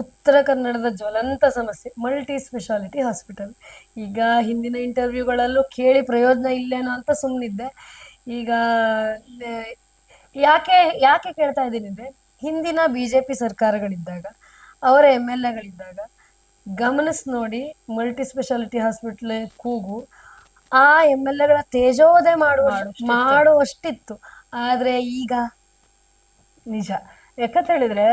ಉತ್ತರ ಕನ್ನಡದ ಜ್ವಲಂತ ಸಮಸ್ಯೆ ಮಲ್ಟಿ ಸ್ಪೆಷಾಲಿಟಿ ಹಾಸ್ಪಿಟಲ್ ಈಗ ಹಿಂದಿನ ಇಂಟರ್ವ್ಯೂಗಳಲ್ಲೂ ಕೇಳಿ ಪ್ರಯೋಜನ ಇಲ್ಲೇನೋ ಅಂತ ಸುಮ್ಮನಿದ್ದೆ ಈಗ ಯಾಕೆ ಯಾಕೆ ಕೇಳ್ತಾ ಇದ್ದೀನಿ ಅಂದರೆ ಹಿಂದಿನ ಬಿ ಜೆ ಪಿ ಸರ್ಕಾರಗಳಿದ್ದಾಗ ಅವರ ಎಂ ಎಲ್ ಎಗಳಿದ್ದಾಗ ಗಮನಿಸ್ ನೋಡಿ ಮಲ್ಟಿ ಸ್ಪೆಷಾಲಿಟಿ ಹಾಸ್ಪಿಟಲ್ ಕೂಗು. ಆ ಎಂ ಎಲ್ ಎಗಳ ತೇಜೋದೆ ಮಾಡುವ ಮಾಡುವಷ್ಟಿತ್ತು. ಆದರೆ ಈಗ ನಿಜ. ಯಾಕಂತ ಹೇಳಿದ್ರೆ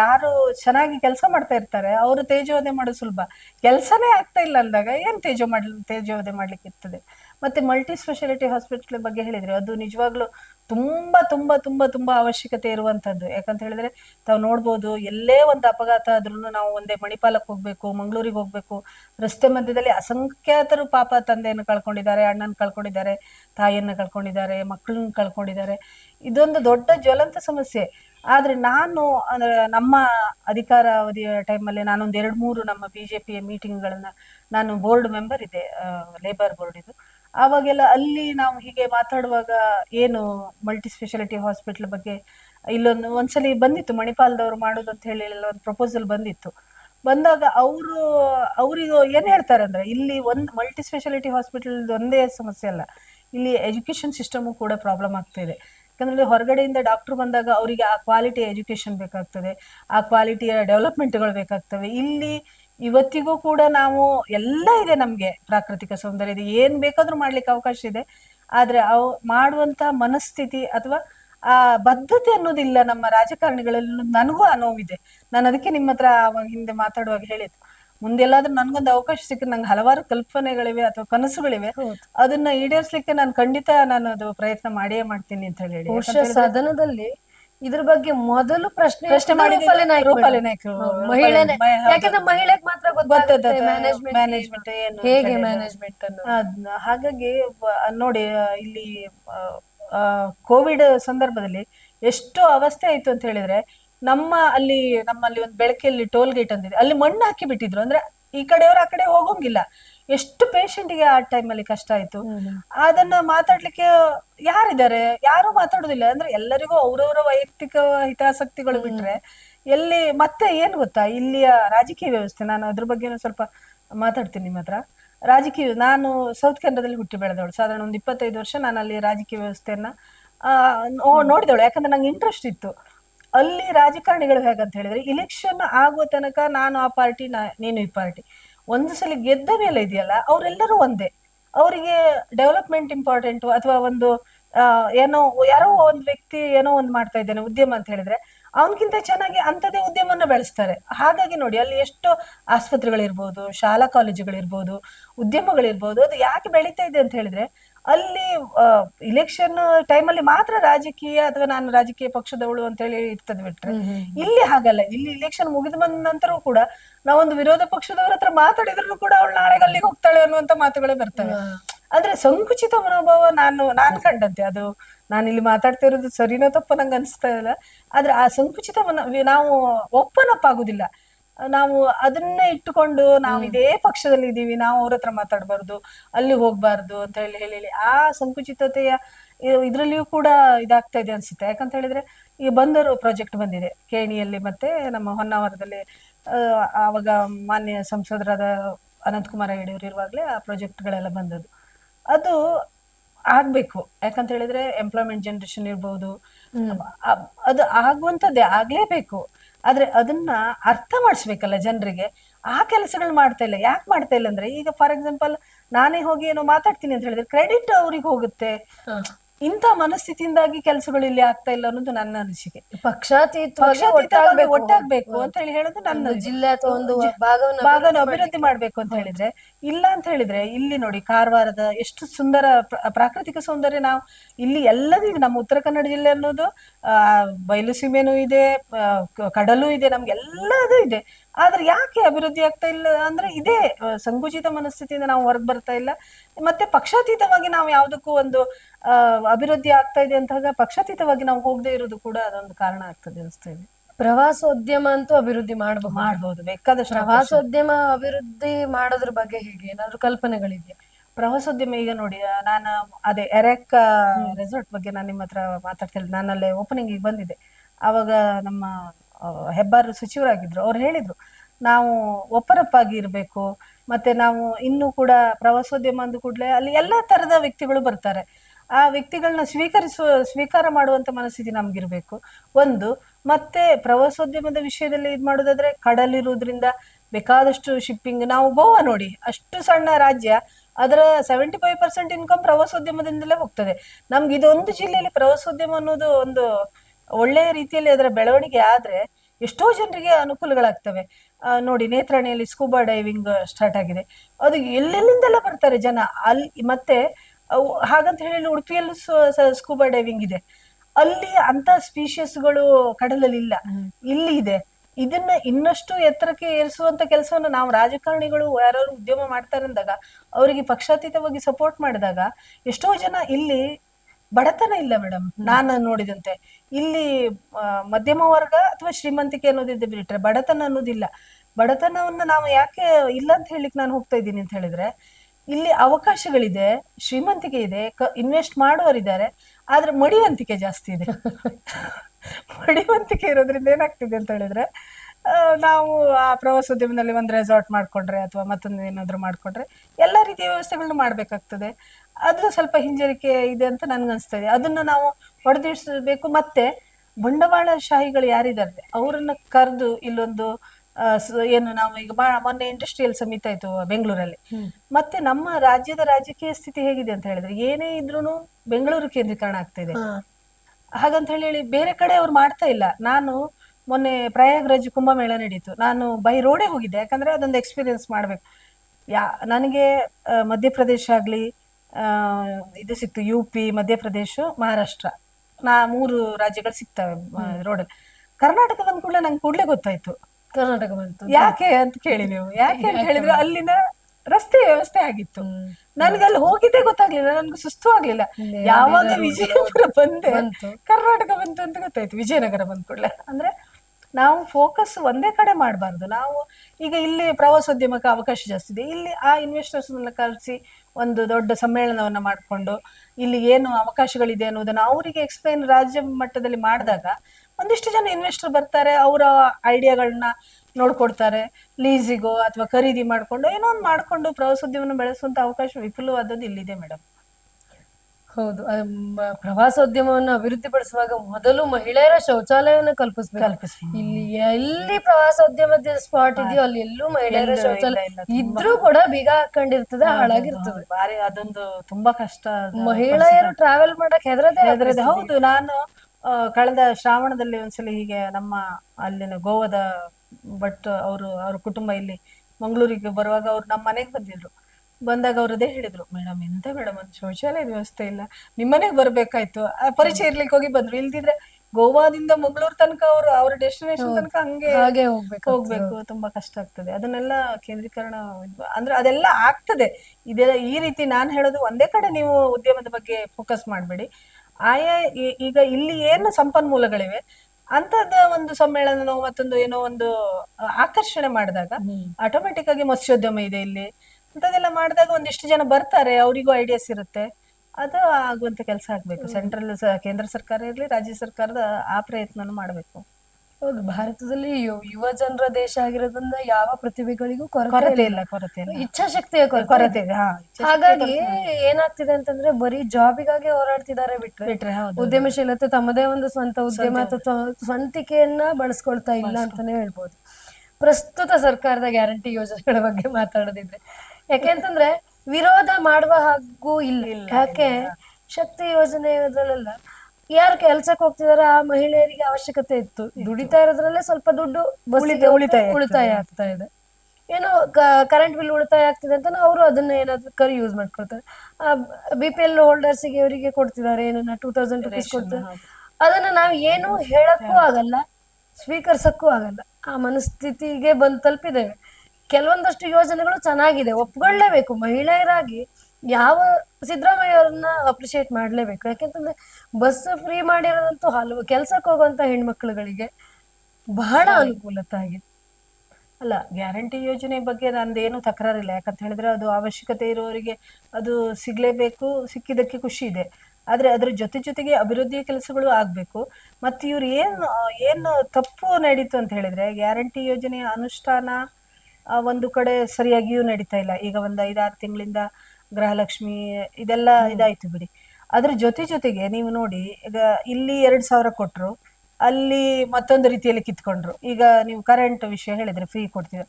ಯಾರು ಚೆನ್ನಾಗಿ ಕೆಲಸ ಮಾಡ್ತಾ ಇರ್ತಾರೆ, ಅವರು ತೇಜೋದೆ ಮಾಡೋ ಸುಲಭ. ಕೆಲಸನೇ ಆಗ್ತಾ ಇಲ್ಲ ಅಂದಾಗ ಏನ್ ತೇಜೋ ಮಾಡ್, ತೇಜೋವಧೆ ಮಾಡ್ಲಿಕ್ಕೆ ಇರ್ತದೆ? ಮತ್ತೆ ಮಲ್ಟಿ ಸ್ಪೆಷಾಲಿಟಿ ಹಾಸ್ಪಿಟಲ್ ಬಗ್ಗೆ ಹೇಳಿದ್ರೆ, ಅದು ನಿಜವಾಗ್ಲೂ ತುಂಬಾ ತುಂಬಾ ತುಂಬಾ ತುಂಬಾ ಅವಶ್ಯಕತೆ ಇರುವಂತದ್ದು ಯಾಕಂತ ಹೇಳಿದ್ರೆ, ತಾವು ನೋಡ್ಬೋದು, ಎಲ್ಲೇ ಒಂದು ಅಪಘಾತ ಆದ್ರೂ ನಾವು ಒಂದೇ ಮಣಿಪಾಲಕ್ಕೆ ಹೋಗ್ಬೇಕು, ಮಂಗಳೂರಿಗೆ ಹೋಗ್ಬೇಕು, ರಸ್ತೆ ಮಧ್ಯದಲ್ಲಿ ಅಸಂಖ್ಯಾತರು ಪಾಪ ತಂದೆಯನ್ನು ಕಳ್ಕೊಂಡಿದ್ದಾರೆ, ಅಣ್ಣನ ಕಳ್ಕೊಂಡಿದ್ದಾರೆ ತಾಯಿಯನ್ನ ಕಳ್ಕೊಂಡಿದ್ದಾರೆ ಮಕ್ಕಳನ್ನ ಕಳ್ಕೊಂಡಿದ್ದಾರೆ. ಇದೊಂದು ದೊಡ್ಡ ಜ್ವಲಂತ ಸಮಸ್ಯೆ. ಆದ್ರೆ ನಾನು, ಅಂದ್ರೆ ನಮ್ಮ ಅಧಿಕಾರ ಅವಧಿಯ ಟೈಮಲ್ಲಿ ನಾನೊಂದು ಎರಡು ಮೂರು ನಮ್ಮ ಬಿಜೆಪಿಯ ಮೀಟಿಂಗ್ಗಳನ್ನ ನಾನು ಬೋರ್ಡ್ ಮೆಂಬರ್ ಇದೆ ಲೇಬರ್ ಬೋರ್ಡ್ ಇದು. ಆವಾಗೆಲ್ಲ ಅಲ್ಲಿ ನಾವು ಹೀಗೆ ಮಾತಾಡುವಾಗ ಏನು ಮಲ್ಟಿ ಸ್ಪೆಷಾಲಿಟಿ ಹಾಸ್ಪಿಟಲ್ ಬಗ್ಗೆ ಇಲ್ಲೊಂದು ಒಂದ್ಸಲಿ ಬಂದಿತ್ತು, ಮಣಿಪಾಲದವ್ರು ಮಾಡೋದು ಅಂತ ಹೇಳಿ ಒಂದು ಪ್ರಪೋಸಲ್ ಬಂದಿತ್ತು. ಬಂದಾಗ ಅವರು, ಅವರಿಗೂ ಏನ್ ಹೇಳ್ತಾರೆ ಅಂದ್ರೆ ಇಲ್ಲಿ ಒಂದ್ ಮಲ್ಟಿ ಸ್ಪೆಷಾಲಿಟಿ ಹಾಸ್ಪಿಟಲ್ ಒಂದೇ ಸಮಸ್ಯೆ ಅಲ್ಲ, ಇಲ್ಲಿ ಎಜುಕೇಶನ್ ಸಿಸ್ಟಮ್ ಕೂಡ ಪ್ರಾಬ್ಲಮ್ ಆಗ್ತಾ ಇದೆ ಯಾಕಂದ್ರೆ ಹೊರಗಡೆಯಿಂದ ಡಾಕ್ಟರ್ ಬಂದಾಗ ಅವರಿಗೆ ಆ ಕ್ವಾಲಿಟಿ ಎಜುಕೇಶನ್ ಬೇಕಾಗ್ತದೆ, ಆ ಕ್ವಾಲಿಟಿಯ ಡೆವಲಪ್ಮೆಂಟ್ಗಳು ಬೇಕಾಗ್ತವೆ. ಇಲ್ಲಿ ಇವತ್ತಿಗೂ ಕೂಡ ನಾವು ಎಲ್ಲ ಇದೆ ನಮ್ಗೆ ಪ್ರಾಕೃತಿಕ ಸೌಂದರ್ಯ ಇದೆ. ಏನ್ ಬೇಕಾದ್ರೂ ಮಾಡ್ಲಿಕ್ಕೆ ಅವಕಾಶ ಇದೆ. ಆದ್ರೆ ಅವು ಮಾಡುವಂತ ಮನಸ್ಥಿತಿ ಅಥವಾ ಆ ಬದ್ಧತೆ ಅನ್ನೋದಿಲ್ಲ ನಮ್ಮ ರಾಜಕಾರಣಿಗಳಲ್ಲಿ ನನಗೂ ಆ ನೋವಿದೆ. ನಾನು ಅದಕ್ಕೆ ನಿಮ್ಮ ಹತ್ರ ಹಿಂದೆ ಮಾತಾಡುವಾಗ ಹೇಳಿದ್ದು. ಮುಂದೆಲ್ಲಾದ್ರೂ ನನ್ಗೊಂದು ಅವಕಾಶ ಸಿಕ್ಕಿದ್ರೆ ನಂಗೆ ಹಲವಾರು ಕಲ್ಪನೆಗಳಿವೆ ಅಥವಾ ಕನಸುಗಳಿವೆ. ಅದನ್ನ ಈಡೇರ್ಸ್ಲಿಕ್ಕೆ ನಾನು ಖಂಡಿತ ನಾನು ಅದು ಪ್ರಯತ್ನ ಮಾಡಿಯೇ ಮಾಡ್ತೀನಿ ಅಂತ ಹೇಳಿ. ಬಹುಶಃ ಸದನದಲ್ಲಿ ಇದ್ರ ಬಗ್ಗೆ ಮೊದಲು ಪ್ರಶ್ನೆ ಪ್ರಶ್ನೆ ಮಾಡಿ ರೂಪಾಲಿ ನಾಯ್ಕ ಮಹಿಳೆನೇ. ಯಾಕಂದ್ರೆ ಮಹಿಳೆಗೆ ಮಾತ್ರ ಗೊತ್ತಾಗುತ್ತೆ ಮ್ಯಾನೇಜ್ಮೆಂಟ್ ಮ್ಯಾನೇಜ್ಮೆಂಟ್ ಏನು ಹೇಗೆ ಮ್ಯಾನೇಜ್ಮೆಂಟ್ ಅನ್ನು ಹಾಗಾಗಿ ನೋಡಿ ಇಲ್ಲಿ ಕೋವಿಡ್ ಸಂದರ್ಭದಲ್ಲಿ ಎಷ್ಟು ಅವಸ್ಥೆ ಆಯ್ತು ಅಂತ ಹೇಳಿದ್ರೆ ನಮ್ಮ ಅಲ್ಲಿ ನಮ್ಮಲ್ಲಿ ಒಂದು ಬೆಳಕೆಯಲ್ಲಿ ಟೋಲ್ ಗೇಟ್ ಅಂದಿದೆ. ಅಲ್ಲಿ ಮಣ್ಣು ಹಾಕಿ ಬಿಟ್ಟಿದ್ರು. ಅಂದ್ರೆ ಈ ಕಡೆಯವರು ಆ ಕಡೆ ಹೋಗೋಂಗಿಲ್ಲ. ಎಷ್ಟು ಪೇಷಂಟ್ಗೆ ಆ ಟೈಮಲ್ಲಿ ಕಷ್ಟ ಆಯ್ತು. ಅದನ್ನ ಮಾತಾಡ್ಲಿಕ್ಕೆ ಯಾರಿದ್ದಾರೆ? ಯಾರು ಮಾತಾಡುದಿಲ್ಲ. ಅಂದ್ರೆ ಎಲ್ಲರಿಗೂ ಅವರವರ ವೈಯಕ್ತಿಕ ಹಿತಾಸಕ್ತಿಗಳು ಬಿಟ್ರೆ ಎಲ್ಲಿ ಮತ್ತೆ ಏನ್ ಗೊತ್ತಾ? ಇಲ್ಲಿಯ ರಾಜಕೀಯ ವ್ಯವಸ್ಥೆ. ನಾನು ಅದ್ರ ಬಗ್ಗೆ ಸ್ವಲ್ಪ ಮಾತಾಡ್ತೀನಿ ನಿಮ್ಮ ಹತ್ರ. ರಾಜಕೀಯ ನಾನು ಸೌತ್ ಕೇಂದ್ರದಲ್ಲಿ ಹುಟ್ಟಿ ಬೆಳೆದವಳು. ಸಾಧಾರಣ ಒಂದು ಇಪ್ಪತ್ತೈದು ವರ್ಷ ನಾನು ಅಲ್ಲಿ ರಾಜಕೀಯ ವ್ಯವಸ್ಥೆಯನ್ನ ಆ, ನೋಡಿದವಳು. ಯಾಕಂದ್ರೆ ನಂಗೆ ಇಂಟ್ರೆಸ್ಟ್ ಇತ್ತು. ಅಲ್ಲಿ ರಾಜಕಾರಣಿಗಳು ಹೇಗಂತ ಹೇಳಿದ್ರೆ ಇಲೆಕ್ಷನ್ ಆಗುವ ತನಕ ನಾನು ಆ ಪಾರ್ಟಿ ನೀನು ಈ ಪಾರ್ಟಿ ಒಂದು ಸಲ ಗೆದ್ದ ಮೇಲೆ ಇದೆಯಲ್ಲ, ಅವರೆಲ್ಲರೂ ಒಂದೇ. ಅವರಿಗೆ ಡೆವಲಪ್ಮೆಂಟ್ ಇಂಪಾರ್ಟೆಂಟ್ ಅಥವಾ ಒಂದು ಏನೋ, ಯಾರೋ ಒಂದು ವ್ಯಕ್ತಿ ಏನೋ ಒಂದು ಮಾಡ್ತಾ ಇದ್ದಾನೆ, ಉದ್ಯಮ ಅಂತ ಹೇಳಿದ್ರೆ, ಅವನಗಿಂತ ಚೆನ್ನಾಗಿ ಅಂಥದ್ದೇ ಉದ್ಯಮವನ್ನು ಬೆಳೆಸ್ತಾರೆ. ಹಾಗಾಗಿ ನೋಡಿ, ಅಲ್ಲಿ ಎಷ್ಟು ಆಸ್ಪತ್ರೆಗಳಿರ್ಬೋದು, ಶಾಲಾ ಕಾಲೇಜುಗಳಿರ್ಬೋದು, ಉದ್ಯಮಗಳಿರ್ಬೋದು, ಅದು ಯಾಕೆ ಬೆಳೀತಾ ಇದೆ ಅಂತ ಹೇಳಿದ್ರೆ ಅಲ್ಲಿ ಇಲೆಕ್ಷನ್ ಟೈಮಲ್ಲಿ ಮಾತ್ರ ರಾಜಕೀಯ ಅಥವಾ ನಾನು ರಾಜಕೀಯ ಪಕ್ಷದವಳು ಅಂತ ಹೇಳಿ ಇರ್ತದೆ ಬಿಟ್ರೆ. ಇಲ್ಲಿ ಹಾಗಲ್ಲ. ಇಲ್ಲಿ ಇಲೆಕ್ಷನ್ ಮುಗಿದ ಬಂದ ನಂತರವೂ ಕೂಡ ನಾವೊಂದು ವಿರೋಧ ಪಕ್ಷದವ್ರ ಹತ್ರ ಮಾತಾಡಿದ್ರು ಕೂಡ ಅವಳು ನಾಳೆ ಅಲ್ಲಿಗೆ ಹೋಗ್ತಾಳೆ ಅನ್ನುವಂತ ಮಾತುಗಳೇ ಬರ್ತವೆ. ಆದ್ರೆ ಸಂಕುಚಿತ ಮನೋಭಾವ ನಾನು ನಾನ್ ಕಂಡಂತೆ. ಅದು ನಾನು ಇಲ್ಲಿ ಮಾತಾಡ್ತಾ ಇರೋದು ಸರಿನೋ ತಪ್ಪ ನಂಗೆ ಅನಿಸ್ತಾ ಇಲ್ಲ. ಆದ್ರೆ ಆ ಸಂಕುಚಿತ ಮನ ನಾವು ಒಪ್ಪನಪ್ಪ ಆಗುದಿಲ್ಲ. ನಾವು ಅದನ್ನೇ ಇಟ್ಟುಕೊಂಡು ನಾವು ಇದೇ ಪಕ್ಷದಲ್ಲಿ ಇದ್ದೀವಿ ನಾವು ಅವ್ರ ಹತ್ರ ಮಾತಾಡಬಾರ್ದು ಅಲ್ಲಿ ಹೋಗ್ಬಾರ್ದು ಅಂತ ಹೇಳಿ ಹೇಳಿ ಆ ಸಂಕುಚಿತತೆಯ ಇದರಲ್ಲಿಯೂ ಕೂಡ ಇದಾಗ್ತಾ ಇದೆ ಅನ್ಸುತ್ತೆ. ಯಾಕಂತ ಹೇಳಿದ್ರೆ ಈಗ ಬಂದರು ಪ್ರಾಜೆಕ್ಟ್ ಬಂದಿದೆ ಕೇಣಿಯಲ್ಲಿ ಮತ್ತೆ ನಮ್ಮ ಹೊನ್ನಾವರದಲ್ಲಿ ಆವಾಗ ಮಾನ್ಯ ಸಂಸದರಾದ ಅನಂತಕುಮಾರ ಹೆಗಡೆಯವರು ಇರುವಾಗಲೇ ಆ ಪ್ರಾಜೆಕ್ಟ್ಗಳೆಲ್ಲ ಬಂದದ್ದು. ಅದು ಆಗ್ಬೇಕು. ಯಾಕಂತ ಹೇಳಿದ್ರೆ ಎಂಪ್ಲಾಯ್ಮೆಂಟ್ ಜನರೇಷನ್ ಇರ್ಬೋದು ಅದು ಆಗುವಂತದ್ದೇ ಆಗ್ಲೇಬೇಕು. ಆದ್ರೆ ಅದನ್ನ ಅರ್ಥ ಮಾಡಿಸ್ಬೇಕಲ್ಲ ಜನರಿಗೆ. ಆ ಕೆಲಸಗಳು ಮಾಡ್ತಾ ಇಲ್ಲ. ಯಾಕೆ ಮಾಡ್ತಾ ಇಲ್ಲ ಅಂದ್ರೆ ಈಗ ಫಾರ್ ಎಕ್ಸಾಂಪಲ್ ನಾನೇ ಹೋಗಿ ಏನೋ ಮಾತಾಡ್ತೀನಿ ಅಂತ ಹೇಳಿದ್ರೆ ಕ್ರೆಡಿಟ್ ಅವ್ರಿಗೆ ಹೋಗುತ್ತೆ. ಇಂಥ ಮನಸ್ಥಿತಿಯಿಂದಾಗಿ ಕೆಲಸಗಳು ಇಲ್ಲಿ ಆಗ್ತಾ ಇಲ್ಲ ಅನ್ನೋದು ನನ್ನ ಅನಿಸಿಕೆ. ಪಕ್ಷಾತೀತವಾಗಿ ಪಕ್ಷಾತೀತವಾಗಿ ಒಟ್ಟಾಗ್ಬೇಕು. ಅಂತ ಹೇಳಿ ಹೇಳೋದು ನನ್ನ ಜಿಲ್ಲೆ ಅಥವಾ ಒಂದು ಭಾಗವನ್ನು ಅಭಿವೃದ್ಧಿ ಮಾಡ್ಬೇಕು ಅಂತ ಹೇಳಿದ್ರೆ ಇಲ್ಲ ಅಂತ ಹೇಳಿದ್ರೆ, ಇಲ್ಲಿ ನೋಡಿ ಕಾರವಾರದ ಎಷ್ಟು ಸುಂದರ ಪ್ರ- ಪ್ರಾಕೃತಿಕ ಸೌಂದರ್ಯ ನಾವು ಇಲ್ಲಿ ಎಲ್ಲದೂ ಇದೆ. ನಮ್ಮ ಉತ್ತರ ಕನ್ನಡ ಜಿಲ್ಲೆ ಅನ್ನೋದು, ಆ, ಬಯಲು ಸೀಮೆನೂ ಇದೆ ಕಡಲು ಇದೆ, ನಮ್ಗೆ ಎಲ್ಲದೂ ಇದೆ. ಆದ್ರೆ ಯಾಕೆ ಅಭಿವೃದ್ಧಿ ಆಗ್ತಾ ಇಲ್ಲ ಅಂದ್ರೆ ಇದೇ ಸಂಕುಚಿತ ಮನಸ್ಥಿತಿಯಿಂದ ನಾವು ಹೊರಗೆ ಬರ್ತಾ ಇಲ್ಲ. ಮತ್ತೆ ಪಕ್ಷಾತೀತವಾಗಿ ನಾವು ಯಾವುದಕ್ಕೂ ಒಂದು ಅಭಿವೃದ್ಧಿ ಆಗ್ತಾ ಇದೆ ಅಂತಾಗ ಪಕ್ಷಾತೀತವಾಗಿ ನಾವು ಹೋಗದೆ ಇರೋದು ಕೂಡ ಅದೊಂದು ಕಾರಣ ಆಗ್ತದೆ ಅನಿಸ್ತಾ ಇದೆ. ಪ್ರವಾಸೋದ್ಯಮ ಅಂತೂ ಅಭಿವೃದ್ಧಿ ಮಾಡಬಹುದು. ಮಾಡಬಹುದು ಬೇಕಾದಷ್ಟು ಪ್ರವಾಸೋದ್ಯಮ ಅಭಿವೃದ್ಧಿ ಮಾಡೋದ್ರ ಬಗ್ಗೆ ಹೇಗೆ? ಏನಾದ್ರು ಕಲ್ಪನೆಗಳಿದೆಯಾ? ಪ್ರವಾಸೋದ್ಯಮ ಈಗ ನೋಡಿ ನಾನು ಅದೇ ಎರೆಕ್ ರೆಸಾರ್ಟ್ ಬಗ್ಗೆ ನಾನು ನಿಮ್ಮ ಹತ್ರ ಮಾತಾಡ್ತಿಲ್ಲ ಅಲ್ಲೇ ಓಪನಿಂಗ್ ಬಂದಿದೆ ಅವಾಗ ನಮ್ಮ ಹೆಬ್ಬಾರ್ ಸಚಿವರಾಗಿದ್ರು. ಅವ್ರು ಹೇಳಿದ್ರು ನಾವು ಒಪ್ಪರಪ್ಪಾಗಿ ಇರಬೇಕು. ಮತ್ತೆ ನಾವು ಇನ್ನೂ ಕೂಡ ಪ್ರವಾಸೋದ್ಯಮ ಅಂದ ಕೂಡಲೇ ಅಲ್ಲಿ ಎಲ್ಲ ತರದ ವ್ಯಕ್ತಿಗಳು ಬರ್ತಾರೆ. ಆ ವ್ಯಕ್ತಿಗಳನ್ನ ಸ್ವೀಕರಿಸುವ ಸ್ವೀಕಾರ ಮಾಡುವಂತ ಮನಸ್ಥಿತಿ ನಮ್ಗಿರ್ಬೇಕು. ಒಂದು ಮತ್ತೆ ಪ್ರವಾಸೋದ್ಯಮದ ವಿಷಯದಲ್ಲಿ ಇದು ಮಾಡೋದಾದ್ರೆ ಕಡಲಿರುವುದರಿಂದ ಬೇಕಾದಷ್ಟು ಶಿಪ್ಪಿಂಗ್ ನಾವು ಗೋವಾ ನೋಡಿ, ಅಷ್ಟು ಸಣ್ಣ ರಾಜ್ಯ, ಅದರ ಸೆವೆಂಟಿ ಫೈವ್ ಪರ್ಸೆಂಟ್ ಇನ್ಕಮ್ ಪ್ರವಾಸೋದ್ಯಮದಿಂದಲೇ ಹೋಗ್ತದೆ. ನಮ್ಗೆ ಇದೊಂದು ಜಿಲ್ಲೆಯಲ್ಲಿ ಪ್ರವಾಸೋದ್ಯಮ ಅನ್ನೋದು ಒಂದು ಒಳ್ಳೆಯ ರೀತಿಯಲ್ಲಿ ಅದರ ಬೆಳವಣಿಗೆ ಆದರೆ ಎಷ್ಟೋ ಜನರಿಗೆ ಅನುಕೂಲಗಳಾಗ್ತವೆ. ನೋಡಿ, ನೇತ್ರಾಣಿಯಲ್ಲಿ ಸ್ಕೂಬಾ ಡೈವಿಂಗ್ ಸ್ಟಾರ್ಟ್ ಆಗಿದೆ. ಅದು ಎಲ್ಲೆಲ್ಲಿಂದೆಲ್ಲ ಬರ್ತಾರೆ ಜನ? ಅಲ್ಲಿ ಮತ್ತೆ ಹಾಗಂತ ಹೇಳಿ ಉಡುಪಿಯಲ್ಲೂ ಸ್ಕೂಬಾ ಡೈವಿಂಗ್ ಇದೆ. ಅಲ್ಲಿ ಅಂತ ಸ್ಪೀಷಿಯಸ್ಗಳು ಕಡಲಲ್ಲಿ ಇಲ್ಲ ಇಲ್ಲಿ ಇದೆ. ಇದನ್ನ ಇನ್ನಷ್ಟು ಎತ್ತರಕ್ಕೆ ಏರಿಸುವಂತ ಕೆಲಸವನ್ನು ನಾವು ರಾಜಕಾರಣಿಗಳು ಯಾರು ಉದ್ಯಮ ಮಾಡ್ತಾರೆ ಅಂದಾಗ ಅವರಿಗೆ ಪಕ್ಷಾತೀತವಾಗಿ ಸಪೋರ್ಟ್ ಮಾಡಿದಾಗ ಎಷ್ಟೋ ಜನ ಇಲ್ಲಿ ಬಡತನ ಇಲ್ಲ ಮೇಡಮ್ ನಾನು ನೋಡಿದಂತೆ. ಇಲ್ಲಿ ಮಧ್ಯಮ ವರ್ಗ ಅಥವಾ ಶ್ರೀಮಂತಿಕೆ ಅನ್ನೋದಿದ್ದ ಬಿಟ್ರೆ ಬಡತನ ಅನ್ನೋದಿಲ್ಲ. ಬಡತನವನ್ನ ನಾವು ಯಾಕೆ ಇಲ್ಲ ಅಂತ ಹೇಳಿಕ್ ನಾನು ಹೋಗ್ತಾ ಇದ್ದೀನಿ ಅಂತ ಹೇಳಿದ್ರೆ ಇಲ್ಲಿ ಅವಕಾಶಗಳಿದೆ ಶ್ರೀಮಂತಿಕೆ ಇದೆ ಇನ್ವೆಸ್ಟ್ ಮಾಡುವವರಿದ್ದಾರೆ ಆದ್ರೆ ಮಡಿವಂತಿಕೆ ಜಾಸ್ತಿ ಇದೆ. ಮಡಿವಂತಿಕೆ ಇರೋದ್ರಿಂದ ಏನಾಗ್ತಿದೆ ಅಂತ ಹೇಳಿದ್ರೆ ನಾವು ಆ ಪ್ರವಾಸೋದ್ಯಮದಲ್ಲಿ ಒಂದು ರೆಸಾರ್ಟ್ ಮಾಡ್ಕೊಂಡ್ರೆ ಅಥವಾ ಮತ್ತೊಂದು ಏನಾದ್ರು ಮಾಡ್ಕೊಂಡ್ರೆ ಎಲ್ಲ ರೀತಿಯ ವ್ಯವಸ್ಥೆಗಳನ್ನ ಮಾಡ್ಬೇಕಾಗ್ತದೆ. ಅದು ಸ್ವಲ್ಪ ಹಿಂಜರಿಕೆ ಇದೆ ಅಂತ ನನ್ಗನ್ಸ್ತದೆ ಇದೆ. ಅದನ್ನ ನಾವು ಹೊಡೆದಿಡಿಸಬೇಕು ಮತ್ತೆ ಬಂಡವಾಳಶಾಹಿಗಳು ಯಾರಿದ್ದಾರೆ? ಅವರನ್ನು ಕರೆದು ಇಲ್ಲೊಂದು ಏನು ನಾವು ಈಗ ಬಾ- ಮೊನ್ನೆ ಇಂಡಸ್ಟ್ರಿಯಲ್ ಸಮಿತಿ ಆಯ್ತು ಬೆಂಗಳೂರಲ್ಲಿ. ಮತ್ತೆ ನಮ್ಮ ರಾಜ್ಯದ ರಾಜಕೀಯ ಸ್ಥಿತಿ ಹೇಗಿದೆ ಅಂತ ಹೇಳಿದ್ರೆ ಏನೇ ಇದ್ರೂನು ಬೆಂಗಳೂರು ಕೇಂದ್ರೀಕರಣ ಆಗ್ತಾ ಇದೆ. ಹಾಗಂತ ಹೇಳಿ ಹೇಳಿ ಬೇರೆ ಕಡೆ ಅವ್ರು ಮಾಡ್ತಾ ಇಲ್ಲ. ನಾನು ಮೊನ್ನೆ ಪ್ರಯಾಗ್ರಾಜ್ ಕುಂಭಮೇಳ ನಡೀತು. ನಾನು ಬೈ ರೋಡೇ ಹೋಗಿದ್ದೆ. ಯಾಕಂದ್ರೆ ಅದೊಂದು ಎಕ್ಸ್ಪೀರಿಯನ್ಸ್ ಮಾಡ್ಬೇಕು. ಯಾ ನನಗೆ ಮಧ್ಯಪ್ರದೇಶ ಆಗ್ಲಿ ಆ, ಇದು ಸಿಕ್ತು ಯು ಪಿ ಮಧ್ಯಪ್ರದೇಶ ಮಹಾರಾಷ್ಟ್ರ. ನಾ ಮೂರು ರಾಜ್ಯಗಳು ಸಿಗ್ತವೆ ರೋಡಲ್ಲಿ. ಕರ್ನಾಟಕದ ಕೂಡ ನಂಗೆ ಕೂಡಲೇ ಗೊತ್ತಾಯ್ತು. ಕರ್ನಾಟಕ ಬಂತು. ಯಾಕೆ ಅಂತ ಕೇಳಿ ನೀವು. ಯಾಕೆ ಅಂತ ಹೇಳಿದ್ರೆ ಅಲ್ಲಿನ ರಸ್ತೆ ವ್ಯವಸ್ಥೆ ಆಗಿತ್ತು. ನನ್ಗೆ ಅಲ್ಲಿ ಹೋಗಿದ್ದೆ ಗೊತ್ತಾಗ್ಲಿಲ್ಲ. ನನ್ಗೆ ಸುಸ್ತು ಆಗ್ಲಿಲ್ಲ. ಯಾವಾಗ ವಿಜಯಪುರ ಬಂದೆ. ಕರ್ನಾಟಕ ಬಂತು ಅಂತ ಗೊತ್ತಾಯ್ತು. ವಿಜಯನಗರ ಬಂದ ಕೂಡಲೇ. ಅಂದ್ರೆ ನಾವು ಫೋಕಸ್ ಒಂದೇ ಕಡೆ ಮಾಡಬಾರ್ದು. ನಾವು ಈಗ ಇಲ್ಲಿ ಪ್ರವಾಸೋದ್ಯಮಕ್ಕೆ ಅವಕಾಶ ಜಾಸ್ತಿ ಇದೆ. ಇಲ್ಲಿ ಆ ಇನ್ವೆಸ್ಟರ್ಸ್ ಕರೆಸಿ ಒಂದು ದೊಡ್ಡ ಸಮ್ಮೇಳನವನ್ನ ಮಾಡಿಕೊಂಡು ಇಲ್ಲಿ ಏನು ಅವಕಾಶಗಳಿದೆ ಅನ್ನೋದನ್ನ ಅವರಿಗೆ ಎಕ್ಸ್ಪ್ಲೈನ್ ರಾಜ್ಯ ಮಟ್ಟದಲ್ಲಿ ಮಾಡಿದಾಗ ಒಂದಿಷ್ಟು ಜನ ಇನ್ವೆಸ್ಟರ್ ಬರ್ತಾರೆ ಅವರ ಐಡಿಯಾಗಳನ್ನ ನೋಡ್ಕೊಡ್ತಾರೆ. ಲೀಸಿಗೋ ಅಥವಾ ಖರೀದಿ ಮಾಡ್ಕೊಂಡು ಏನೋ ಒಂದು ಮಾಡ್ಕೊಂಡು ಪ್ರವಾಸೋದ್ಯಮನ ಬೆಳೆಸುವಂತ ಅವಕಾಶ ವಿಫುಲವಾದದ್ದು ಇಲ್ಲಿದೆ ಮೇಡಮ್ ಹೌದು ಪ್ರವಾಸೋದ್ಯಮವನ್ನು ಅಭಿವೃದ್ಧಿಪಡಿಸುವಾಗ ಮೊದಲು ಮಹಿಳೆಯರ ಶೌಚಾಲಯವನ್ನು ಕಲ್ಪಿಸಬೇಕು. ಕಲ್ಪಿಸ್ಬೇಕು. ಇಲ್ಲಿ ಎಲ್ಲಿ ಪ್ರವಾಸೋದ್ಯಮದ ಸ್ಪಾಟ್ ಇದೆಯೋ ಅಲ್ಲಿ ಎಲ್ಲೂ ಮಹಿಳೆಯರ ಶೌಚಾಲಯ ಇದ್ರೂ ಕೂಡ ಬೀಗ ಹಾಕೊಂಡಿರ್ತದೆ ಹಾಳಾಗಿರ್ತದೆ. ಬಾರಿ ಅದೊಂದು ತುಂಬಾ ಕಷ್ಟ ಮಹಿಳೆಯರು ಟ್ರಾವೆಲ್ ಮಾಡಕ್ ಹೆದರದೆ ಹೆದ್ರದೆ ಹೌದು ನಾನು ಕಳೆದ ಶ್ರಾವಣದಲ್ಲಿ ಒಂದ್ಸಲ ಹೀಗೆ ನಮ್ಮ ಅಲ್ಲಿನ ಗೋವಾದ ಭಟ್ ಅವರು ಅವ್ರ ಕುಟುಂಬ ಇಲ್ಲಿ ಮಂಗಳೂರಿಗೆ ಬರುವಾಗ ಅವ್ರು ನಮ್ಮ ಮನೆಗೆ ಬಂದಿದ್ರು. ಬಂದಾಗ ಅವ್ರು ಅದೇ ಹೇಳಿದ್ರು ಮೇಡಮ್ ಎಂತ ಮೇಡಮ್ ಒಂದು ಶೌಚಾಲಯದ ವ್ಯವಸ್ಥೆ ಇಲ್ಲ. ನಿಮ್ಮನೆಗೆ ಬರ್ಬೇಕಾಯ್ತು. ಪರಿಚಯ ಇರ್ಲಿಕ್ಕೆ ಹೋಗಿ ಬಂದ್ರು. ಇಲ್ದಿದ್ರೆ ಗೋವಾದಿಂದ ಮಂಗಳೂರು ತನಕ ಅವರು ಅವ್ರ ಡೆಸ್ಟಿನೇಷನ್ ತನಕ ಹಂಗೆ ಹಾಗೆ ಹೋಗ್ಬೇಕು ಹೋಗ್ಬೇಕು. ತುಂಬಾ ಕಷ್ಟ ಆಗ್ತದೆ. ಅದನ್ನೆಲ್ಲ ಕೇಂದ್ರೀಕರಣ ಅಂದ್ರೆ ಅದೆಲ್ಲ ಆಗ್ತದೆ. ಇದೆಲ್ಲ ಈ ರೀತಿ ನಾನ್ ಹೇಳೋದು ಒಂದೇ ಕಡೆ ನೀವು ಉದ್ಯಮದ ಬಗ್ಗೆ ಫೋಕಸ್ ಮಾಡಬೇಡಿ. ಆಯಾ ಈಗ ಇಲ್ಲಿ ಏನು ಸಂಪನ್ಮೂಲಗಳಿವೆ? ಅಂತದ ಒಂದು ಸಮ್ಮೇಳನ ಮತ್ತೊಂದು ಏನೋ ಒಂದು ಆಕರ್ಷಣೆ ಮಾಡಿದಾಗ ಆಟೋಮೆಟಿಕ್ ಆಗಿ ಮತ್ಸ್ಯೋದ್ಯಮ ಇದೆ ಇಲ್ಲಿ. ಅಂತದೆಲ್ಲ ಮಾಡಿದಾಗ ಒಂದಿಷ್ಟು ಜನ ಬರ್ತಾರೆ ಅವರಿಗೂ ಐಡಿಯಾಸ್ ಇರುತ್ತೆ. ಅದು ಆಗುವಂತ ಕೆಲಸ ಆಗ್ಬೇಕು. ಸೆಂಟ್ರಲ್ ಕೇಂದ್ರ ಸರ್ಕಾರ ಇರಲಿ ರಾಜ್ಯ ಸರ್ಕಾರದ ಆ ಪ್ರಯತ್ನ ಮಾಡಬೇಕು. ಹೌದು ಭಾರತದಲ್ಲಿ ಯುವ ಜನರ ದೇಶ ಆಗಿರೋದ್ರಿಂದ ಯಾವ ಪ್ರತಿಭೆಗಳಿಗೂ ಕೊರತೆ ಕೊರತೆ ಇಲ್ಲ. ಇಲ್ಲ ಕೊರತೆ ಇಲ್ಲ. ಇಚ್ಛಾಶಕ್ತಿಯ ಕೊರತೆ. ಕೊರತೆ ಇದೆ, ಹಾ ಹಾಗಾಗಿ ಏನಾಗ್ತಿದೆ ಅಂತಂದ್ರೆ ಬರೀ ಜಾಬಿಗಾಗಿ ಹೋರಾಡ್ತಿದ್ದಾರೆ ಬಿಟ್ರೆ ಬಿಟ್ರೆ ಹೌದು ಉದ್ಯಮಶೀಲತೆ ತಮ್ಮದೇ ಒಂದು ಸ್ವಂತ ಉದ್ಯಮ ಅಥವಾ ಸ್ವಂತಿಕೆಯನ್ನ ಬಳಸ್ಕೊಳ್ತಾ ಇಲ್ಲ ಅಂತಾನೆ ಹೇಳ್ಬೋದು. ಪ್ರಸ್ತುತ ಸರ್ಕಾರದ ಗ್ಯಾರಂಟಿ ಯೋಜನೆಗಳ ಬಗ್ಗೆ ಮಾತಾಡೋದಿದ್ರೆ. ಯಾಕೆಂತಂದ್ರೆ ವಿರೋಧ ಮಾಡುವ ಹಾಗೂ ಇಲ್ಲ. ಯಾಕೆ? ಶಕ್ತಿ ಯೋಜನೆ ಇದ್ರಲ್ಲೆಲ್ಲ ಯಾರು ಕೆಲ್ಸಕ್ಕೆ ಹೋಗ್ತಿದಾರ ಆ ಮಹಿಳೆಯರಿಗೆ ಅವಶ್ಯಕತೆ ಇತ್ತು. ದುಡಿತಾ ಇರೋದ್ರಲ್ಲೇ ಸ್ವಲ್ಪ ದುಡ್ಡು ಬಸ್ಸಿಗೆ ಉಳಿತಾಯ ಉಳಿತಾಯ ಆಗ್ತಾ ಇದೆ. ಏನೋ ಕರೆಂಟ್ ಬಿಲ್ ಉಳಿತಾಯ ಆಗ್ತಿದೆ ಅಂತ ಅವರು ಅದನ್ನ ಏನಾದ್ರು ಕರಿ ಯೂಸ್ ಮಾಡ್ಕೊಳ್ತಾರೆ. ಬಿ ಪಿ ಎಲ್ ಹೋಲ್ಡರ್ಸಿಗೆ ಅವರಿಗೆ ಕೊಡ್ತಿದ್ದಾರೆ ಏನನ್ನ ಟೂ ತೌಸಂಡ್ ರುಪೀಸ್ ಕೊಡ್ತಾರೆ ಅದನ್ನ ನಾವು ಏನು ಹೇಳಕ್ಕೂ ಆಗಲ್ಲ ಸ್ವೀಕರಿಸಕ್ಕೂ ಆಗಲ್ಲ. ಆ ಮನಸ್ಥಿತಿಗೆ ಬಂದು ತಲುಪಿದ್ದೇವೆ. ಕೆಲವೊಂದಷ್ಟು ಯೋಜನೆಗಳು ಚೆನ್ನಾಗಿದೆ ಒಪ್ಕೊಳ್ಳೇಬೇಕು ಮಹಿಳೆಯರಾಗಿ ಯಾವ ಸಿದ್ದರಾಮಯ್ಯ ಅವ್ರನ್ನ ಅಪ್ರಿಶಿಯೇಟ್ ಮಾಡ್ಲೇಬೇಕು. ಯಾಕೆಂತಂದ್ರೆ ಬಸ್ ಫ್ರೀ ಮಾಡಿರೋದಂತೂ ಹಲವು. ಕೆಲ್ಸಕ್ಕೆ ಹೋಗುವಂತ ಹೆಣ್ಮಕ್ಳುಗಳಿಗೆ ಬಹಳ ಅನುಕೂಲತೆ ಆಗಿದೆ. ಅಲ್ಲ ಗ್ಯಾರಂಟಿ ಯೋಜನೆ ಬಗ್ಗೆ ನಂದೇನು ತಕರಾರಿಲ್ಲ. ಯಾಕಂತ ಹೇಳಿದ್ರೆ ಅದು ಅವಶ್ಯಕತೆ ಇರೋರಿಗೆ ಅದು ಸಿಗ್ಲೇಬೇಕು ಸಿಕ್ಕಿದ್ದಕ್ಕೆ ಖುಷಿ ಇದೆ. ಆದ್ರೆ ಅದ್ರ ಜೊತೆ ಜೊತೆಗೆ ಅಭಿವೃದ್ಧಿಯ ಕೆಲಸಗಳು ಆಗ್ಬೇಕು. ಮತ್ತೆ ಇವ್ರು ಏನು ಏನು ತಪ್ಪು ನಡೀತು ಅಂತ ಹೇಳಿದ್ರೆ ಗ್ಯಾರಂಟಿ ಯೋಜನೆಯ ಅನುಷ್ಠಾನ ಒಂದು ಕಡೆ ಸರಿಯಾಗಿಯೂ ನಡೀತಾ ಇಲ್ಲ. ಈಗ ಒಂದು ಐದಾರು ತಿಂಗಳಿಂದ ಗೃಹಲಕ್ಷ್ಮಿ ಇದೆಲ್ಲ ಇದಾಯ್ತು ಬಿಡಿ. ಅದ್ರ ಜೊತೆ ಜೊತೆಗೆ ನೀವು ನೋಡಿ ಈಗ ಇಲ್ಲಿ ಎರಡ್ ಸಾವಿರ ಕೊಟ್ರು ಅಲ್ಲಿ ಮತ್ತೊಂದು ರೀತಿಯಲ್ಲಿ ಕಿತ್ಕೊಂಡ್ರು. ಈಗ ನೀವು ಕರೆಂಟ್ ವಿಷಯ ಹೇಳಿದ್ರೆ ಫ್ರೀ ಕೊಡ್ತೀವಿ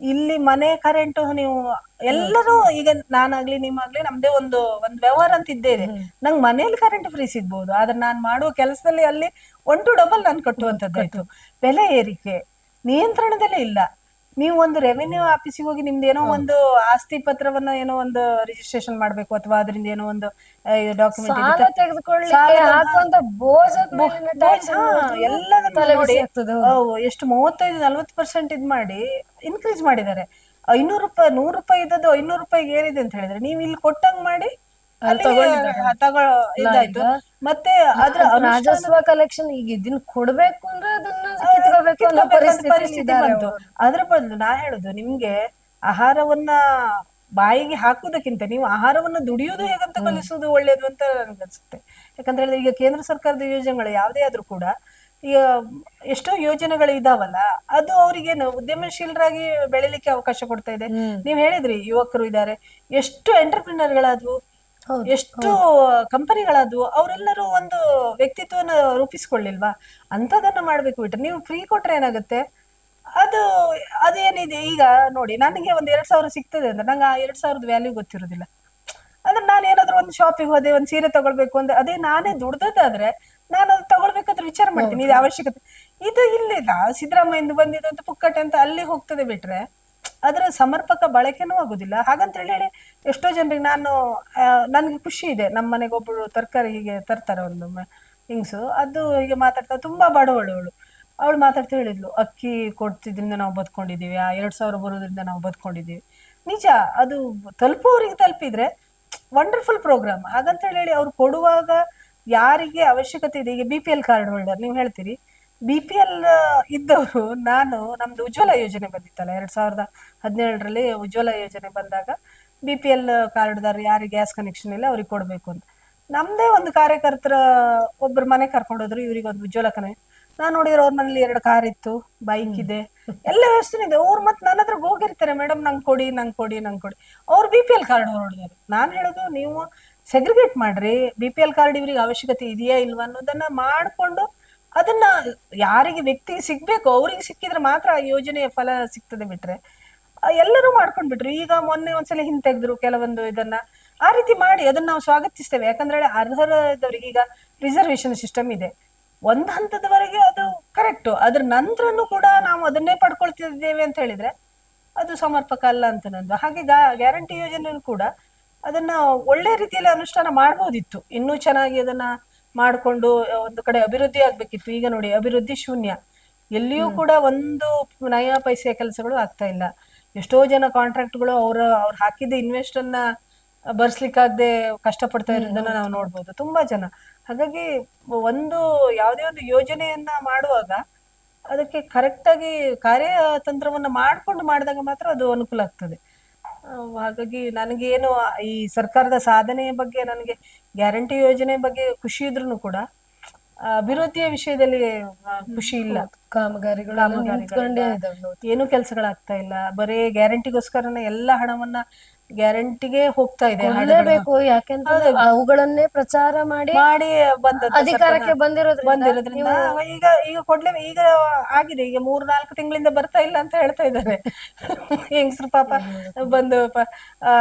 ಇಲ್ಲಿ ಮನೆ ಕರೆಂಟ್ ನೀವು ಎಲ್ಲರೂ ಈಗ ನಾನಾಗ್ಲಿ ನಿಮ್ಮಾಗ್ಲಿ ನಮ್ದೇ ಒಂದು ಒಂದು ವ್ಯವಹಾರ ಅಂತ ಇದ್ದೇ ಇದೆ. ನಂಗೆ ಮನೇಲಿ ಕರೆಂಟ್ ಫ್ರೀ ಸಿಗ್ಬಹುದು ಆದ್ರೆ ನಾನು ಮಾಡುವ ಕೆಲಸದಲ್ಲಿ ಅಲ್ಲಿ ಒನ್ ಟು ಡಬಲ್ ನಾನು ಕಟ್ಟುವಂತದ್ದಾಯ್ತು ಬೆಲೆ ಏರಿಕೆ ನಿಯಂತ್ರಣದಲ್ಲೇ ಇಲ್ಲ. ನೀವು ಒಂದು ರೆವೆನ್ಯೂ ಆಫೀಸಿಗೆ ಹೋಗಿ ನಿಮ್ದು ಏನೋ ಒಂದು ಆಸ್ತಿ ಪತ್ರವನ್ನ ಏನೋ ಒಂದು ರಿಜಿಸ್ಟ್ರೇಷನ್ ಮಾಡ್ಬೇಕು ಅಥವಾ ಅದರಿಂದ ಏನೋ ಒಂದು ಸಾಲ ಡಾಕ್ಯುಮೆಂಟ್ ಹಾಕುವಂತ ಆಗ್ತದೆ ಎಷ್ಟು ಮೂವತ್ತೈದು ನಲ್ವತ್ತು ಪರ್ಸೆಂಟ್ ಇದ್ ಮಾಡಿ ಇನ್ಕ್ರೀಸ್ ಮಾಡಿದ್ದಾರೆ. ಐನೂರು ರೂಪಾಯಿ ನೂರು ರೂಪಾಯಿ ಇದ್ದದ್ದು ಐನೂರು ರೂಪಾಯಿಗೆ ಏರಿದೆ ಅಂತ ಹೇಳಿದ್ರೆ ನೀವು ಇಲ್ಲಿ ಕೊಟ್ಟಂಗ್ ಮಾಡಿ ಅಲ್ಲಿ ತಗೊಂಡಿದ್ದಾರೆ. ಆ, ತಗೊ ಇದಾಯ್ತು. ಮತ್ತೆ ಅದ್ರ ರಾಜಸ್ವ ಕಲೆಕ್ಷನ್ ಈಗ ಇದನ್ನ ಕೊಡ್ಬೇಕು ಅಂದ್ರೆ ಅದನ್ನ ಕಿತ್ಕೋಬೇಕು ಅನ್ನೋ ಪರಿಸ್ಥಿತಿ ಬಂತು. ಅದ್ರ ಬದಲು ನಾ ಹೇಳುದು ನಿಮ್ಗೆ ಆಹಾರವನ್ನ ಬಾಯಿಗೆ ಹಾಕುವುದಕ್ಕಿಂತ ನೀವು ಆಹಾರವನ್ನ ದುಡಿಯುವುದು ಹೇಗಂತ ಕಲಿಸುವುದು ಒಳ್ಳೇದು ಅಂತ ನನ್ಗನ್ಸುತ್ತೆ ಯಾಕಂತ ಹೇಳಿದ್ರೆ ಈಗ ಕೇಂದ್ರ ಸರ್ಕಾರದ ಯೋಜನೆಗಳು ಯಾವುದೇ ಆದ್ರೂ ಕೂಡ ಈಗ ಎಷ್ಟೋ ಯೋಜನೆಗಳು ಇದಾವಲ್ಲ ಅದು ಅವರಿಗೇನು ಉದ್ಯಮಶೀಲರಾಗಿ ಬೆಳಿಲಿಕ್ಕೆ ಅವಕಾಶ ಕೊಡ್ತಾ ಇದೆ. ನೀವ್ ಹೇಳಿದ್ರಿ ಯುವಕರು ಇದ್ದಾರೆ. ಎಷ್ಟು ಎಂಟರ್ಪ್ರಿನರ್ಗಳಾದ್ವು ಎಷ್ಟು ಕಂಪನಿಗಳಾದ್ವು ಅವರೆಲ್ಲರೂ ಒಂದು ವ್ಯಕ್ತಿತ್ವನ ರೂಪಿಸ್ಕೊಳ್ಳಿಲ್ವಾ? ಅಂತದನ್ನ ಮಾಡ್ಬೇಕು ಬಿಟ್ರೆ ನೀವು ಫ್ರೀ ಕೊಟ್ರೆ ಏನಾಗುತ್ತೆ? ಅದು ಅದೇನಿದೆ? ಈಗ ನೋಡಿ ನನಗೆ ಒಂದ್ ಎರಡ್ ಸಾವಿರ ಸಿಗ್ತದೆ ಅಂದ್ರೆ ನಂಗೆ ಆ ಎರಡ್ ಸಾವಿರದ ವ್ಯಾಲ್ಯೂ ಗೊತ್ತಿರೋದಿಲ್ಲ. ಅಂದ್ರೆ ನಾನು ಏನಾದ್ರು ಒಂದು ಶಾಪಿಗೆ ಹೋದೆ ಒಂದು ಸೀರೆ ತಗೊಳ್ಬೇಕು ಅಂದ್ರೆ ಅದೇ ನಾನೇ ದುಡ್ದದಾದ್ರೆ ನಾನು ಅದು ತಗೊಳ್ಬೇಕಾದ್ರೆ ವಿಚಾರ ಮಾಡ್ತೀನಿ ಇದು ಅವಶ್ಯಕತೆ. ಇದು ಇಲ್ಲಿಲ್ಲ. ಸಿದ್ದರಾಮಯ್ಯಂದು ಬಂದಿದೆ ಅಂತ ಪುಕ್ಕಟೆ ಅಂತ ಅಲ್ಲಿ ಹೋಗ್ತದೆ ಬಿಟ್ರೆ ಅದರ ಸಮರ್ಪಕ ಬಳಕೆನೂ ಆಗುದಿಲ್ಲ. ಹಾಗಂತ ಹೇಳಿ, ಎಷ್ಟೋ ಜನರಿಗೆ ನಾನು ನನಗೆ ಖುಷಿ ಇದೆ. ನಮ್ಮ ಮನೆಗೆ ಒಬ್ಬಳು ತರಕಾರಿ ಹೀಗೆ ತರ್ತಾರೆ ಒಂದು ಹಿಂಗ್ಸು ಅದು ಹೀಗೆ ಮಾತಾಡ್ತಾ, ತುಂಬಾ ಬಡವಳು ಅವಳು. ಅವಳು ಮಾತಾಡ್ತಾ ಹೇಳಿದ್ಲು, ಅಕ್ಕಿ ಕೊಡ್ತಿದ್ರಿಂದ ನಾವು ಬದ್ಕೊಂಡಿದ್ದೀವಿ. ಆ ಎರಡು ಸಾವಿರ ಬರೋದ್ರಿಂದ ನಾವು ಬದ್ಕೊಂಡಿದೀವಿ ನಿಜ, ಅದು ತಲುಪುವವರಿಗೆ ತಲುಪಿದ್ರೆ ವಂಡರ್ಫುಲ್ ಪ್ರೋಗ್ರಾಮ್ ಹಾಗಂತ ಹೇಳಿ, ಅವ್ರು ಕೊಡುವಾಗ ಯಾರಿಗೆ ಅವಶ್ಯಕತೆ ಇದೆ, ಈಗ B P L card holder ನೀವು ಹೇಳ್ತೀರಿ ಬಿ ಪಿ ಎಲ್ ಇದ್ದವರು ನಾನು ನಮ್ದು ಉಜ್ವಲ ಯೋಜನೆ ಬಂದಿತ್ತಲ್ಲ ಎರಡ್ ಸಾವಿರದ ಹದಿನೇಳರಲ್ಲಿ ಉಜ್ವಲ ಯೋಜನೆ ಬಂದಾಗ ಬಿ ಪಿ ಎಲ್ ಕಾರ್ಡ್ದಾರ ಯಾರು ಗ್ಯಾಸ್ ಕನೆಕ್ಷನ್ ಇಲ್ಲ ಅವ್ರಿಗೆ ಕೊಡಬೇಕು ಅಂತ. ನಮ್ದೇ ಒಂದು ಕಾರ್ಯಕರ್ತರ ಒಬ್ರು ಮನೆ ಕರ್ಕೊಂಡು ಹೋದ್ರು ಇವ್ರಿಗೆ ಒಂದು ಉಜ್ವಲ ಕನೆ ನಾನು ನೋಡಿದ್ರೆ ಅವ್ರ ಮನೇಲಿ ಎರಡು ಕಾರ್ ಇತ್ತು ಬೈಕ್ ಇದೆ. ಎಲ್ಲ ವ್ಯವಸ್ಥೆ ಇದೆ. ಅವ್ರು ಮತ್ತೆ ನನ್ನ ಹತ್ರ ಹೋಗಿರ್ತಾರೆ ಮೇಡಮ್ ನಂಗೆ ಕೊಡಿ ನಂಗೆ ಕೊಡಿ ನಂಗೆ ಕೊಡಿ. ಅವ್ರು ಬಿ ಪಿ ಎಲ್ ಕಾರ್ಡ್ ಹೊರಡಿದ್ರು ನಾನು ಹೇಳೋದು ನೀವು ಸೆಗ್ರಿಗೇಟ್ ಮಾಡ್ರಿ. ಬಿ ಪಿ ಎಲ್ ಕಾರ್ಡ್ ಇವ್ರಿಗೆ ಅವಶ್ಯಕತೆ ಇದೆಯಾ ಇಲ್ವಾ ಅನ್ನೋದನ್ನ ಮಾಡಿಕೊಂಡು ಅದನ್ನ ಯಾರಿಗೆ ವ್ಯಕ್ತಿ ಸಿಗ್ಬೇಕು, ಅವ್ರಿಗೆ ಸಿಕ್ಕಿದ್ರೆ ಮಾತ್ರ ಆ ಯೋಜನೆಯ ಫಲ ಸಿಗ್ತದೆ ಬಿಟ್ರೆ. ಎಲ್ಲರೂ ಮಾಡ್ಕೊಂಡ್ಬಿಟ್ರು. ಈಗ ಮೊನ್ನೆ ಒಂದ್ಸಲ ಹಿಂತೆಗೆದ್ರು ಕೆಲವೊಂದು ಇದನ್ನ. ಆ ರೀತಿ ಮಾಡಿ ಅದನ್ನ ನಾವು ಸ್ವಾಗತಿಸ್ತೇವೆ. ಯಾಕಂದ್ರೆ ಅರ್ಹರದವರಿಗೆ ಈಗ ರಿಸರ್ವೇಶನ್ ಸಿಸ್ಟಮ್ ಇದೆ. ಒಂದ್ ಹಂತದವರೆಗೆ ಅದು ಕರೆಕ್ಟ್ ಅದ್ರ ನಂತರನೂ ಕೂಡ ನಾವು ಅದನ್ನೇ ಪಡ್ಕೊಳ್ತಿದ್ದೇವೆ ಅಂತ ಹೇಳಿದ್ರೆ ಅದು ಸಮರ್ಪಕ ಅಲ್ಲ ಅಂತ ನಂದು. ಹಾಗೆ ಗ್ಯಾರಂಟಿ ಯೋಜನೆ ಕೂಡ ಅದನ್ನ ಒಳ್ಳೆ ರೀತಿಯಲ್ಲಿ ಅನುಷ್ಠಾನ ಮಾಡ್ಬೋದಿತ್ತು. ಇನ್ನೂ ಚೆನ್ನಾಗಿ ಅದನ್ನ ಮಾಡಿಕೊಂಡು ಒಂದು ಕಡೆ ಅಭಿವೃದ್ಧಿ ಆಗ್ಬೇಕಿತ್ತು. ಈಗ ನೋಡಿ ಅಭಿವೃದ್ಧಿ ಶೂನ್ಯ. ಎಲ್ಲಿಯೂ ಕೂಡ ಒಂದು ನಯ ಪೈಸೆಯ ಕೆಲಸಗಳು ಆಗ್ತಾ ಇಲ್ಲ. ಎಷ್ಟೋ ಜನ ಕಾಂಟ್ರಾಕ್ಟ್ಗಳು ಅವರ ಅವ್ರು ಹಾಕಿದ ಇನ್ವೆಸ್ಟ್ ಅನ್ನ ಬರ್ಸ್ಲಿಕ್ಕಾಗದೆ ಕಷ್ಟಪಡ್ತಾ ಇರೋದನ್ನ ನಾವು ನೋಡ್ಬೋದು. ತುಂಬಾ ಜನ. ಹಾಗಾಗಿ ಒಂದು ಯಾವುದೇ ಒಂದು ಯೋಜನೆಯನ್ನ ಮಾಡುವಾಗ ಅದಕ್ಕೆ ಕರೆಕ್ಟಾಗಿ ಕಾರ್ಯತಂತ್ರವನ್ನು ಮಾಡಿಕೊಂಡು ಮಾಡಿದಾಗ ಮಾತ್ರ ಅದು ಅನುಕೂಲ ಆಗ್ತದೆ. ಹಾಗಾಗಿ ನನಗೇನು ಈ ಸರ್ಕಾರದ ಸಾಧನೆಯ ಬಗ್ಗೆ ನನಗೆ ಗ್ಯಾರಂಟಿ ಯೋಜನೆ ಬಗ್ಗೆ ಖುಷಿ ಇದ್ರೂ ಕೂಡ ಅಭಿವೃದ್ಧಿಯ ವಿಷಯದಲ್ಲಿ ಆ, ಖುಷಿ ಇಲ್ಲ. ಕಾಮಗಾರಿಗಳು ಕಾಮಗಾರಿಗಳಿಲ್ಲ. ನಿಂತ್ಕೊಂಡೇ ಇದಾವೆ ಏನು ಕೆಲಸಗಳಾಗ್ತಾ ಇಲ್ಲ. ಬರೀ ಗ್ಯಾರಂಟಿಗೋಸ್ಕರನೇ ಎಲ್ಲ ಹಣವನ್ನ ಗ್ಯಾರಂಟಿಗೆ ಹೋಗ್ತಾ ಇದೆ ಹಣಗಳು. ಕೊಡ್ಲೇಬೇಕು ಯಾಕೆಂತಂದ್ರೆ ಅವುಗಳನ್ನೇ ಪ್ರಚಾರ ಮಾಡಿ ಮಾಡಿ ಬಂದ ಅಧಿಕಾರಕ್ಕೆ ಬಂದಿರೋದ್ರಿಂದ ಬಂದಿರೋದ್ರಿಂದ ಈಗ ಈಗ ಕೊಡ್ಲೇ ಈಗ ಆಗಿದೆ. ಈಗ ಮೂರ್ ನಾಲ್ಕು ತಿಂಗಳಿಂದ ಬರ್ತಾ ಇಲ್ಲ ಅಂತ ಹೇಳ್ತಾ ಇದ್ದಾರೆ. ಹೆಂಗಸ್ರು ಪಾಪ ಬಂದು ಪ- ಆ,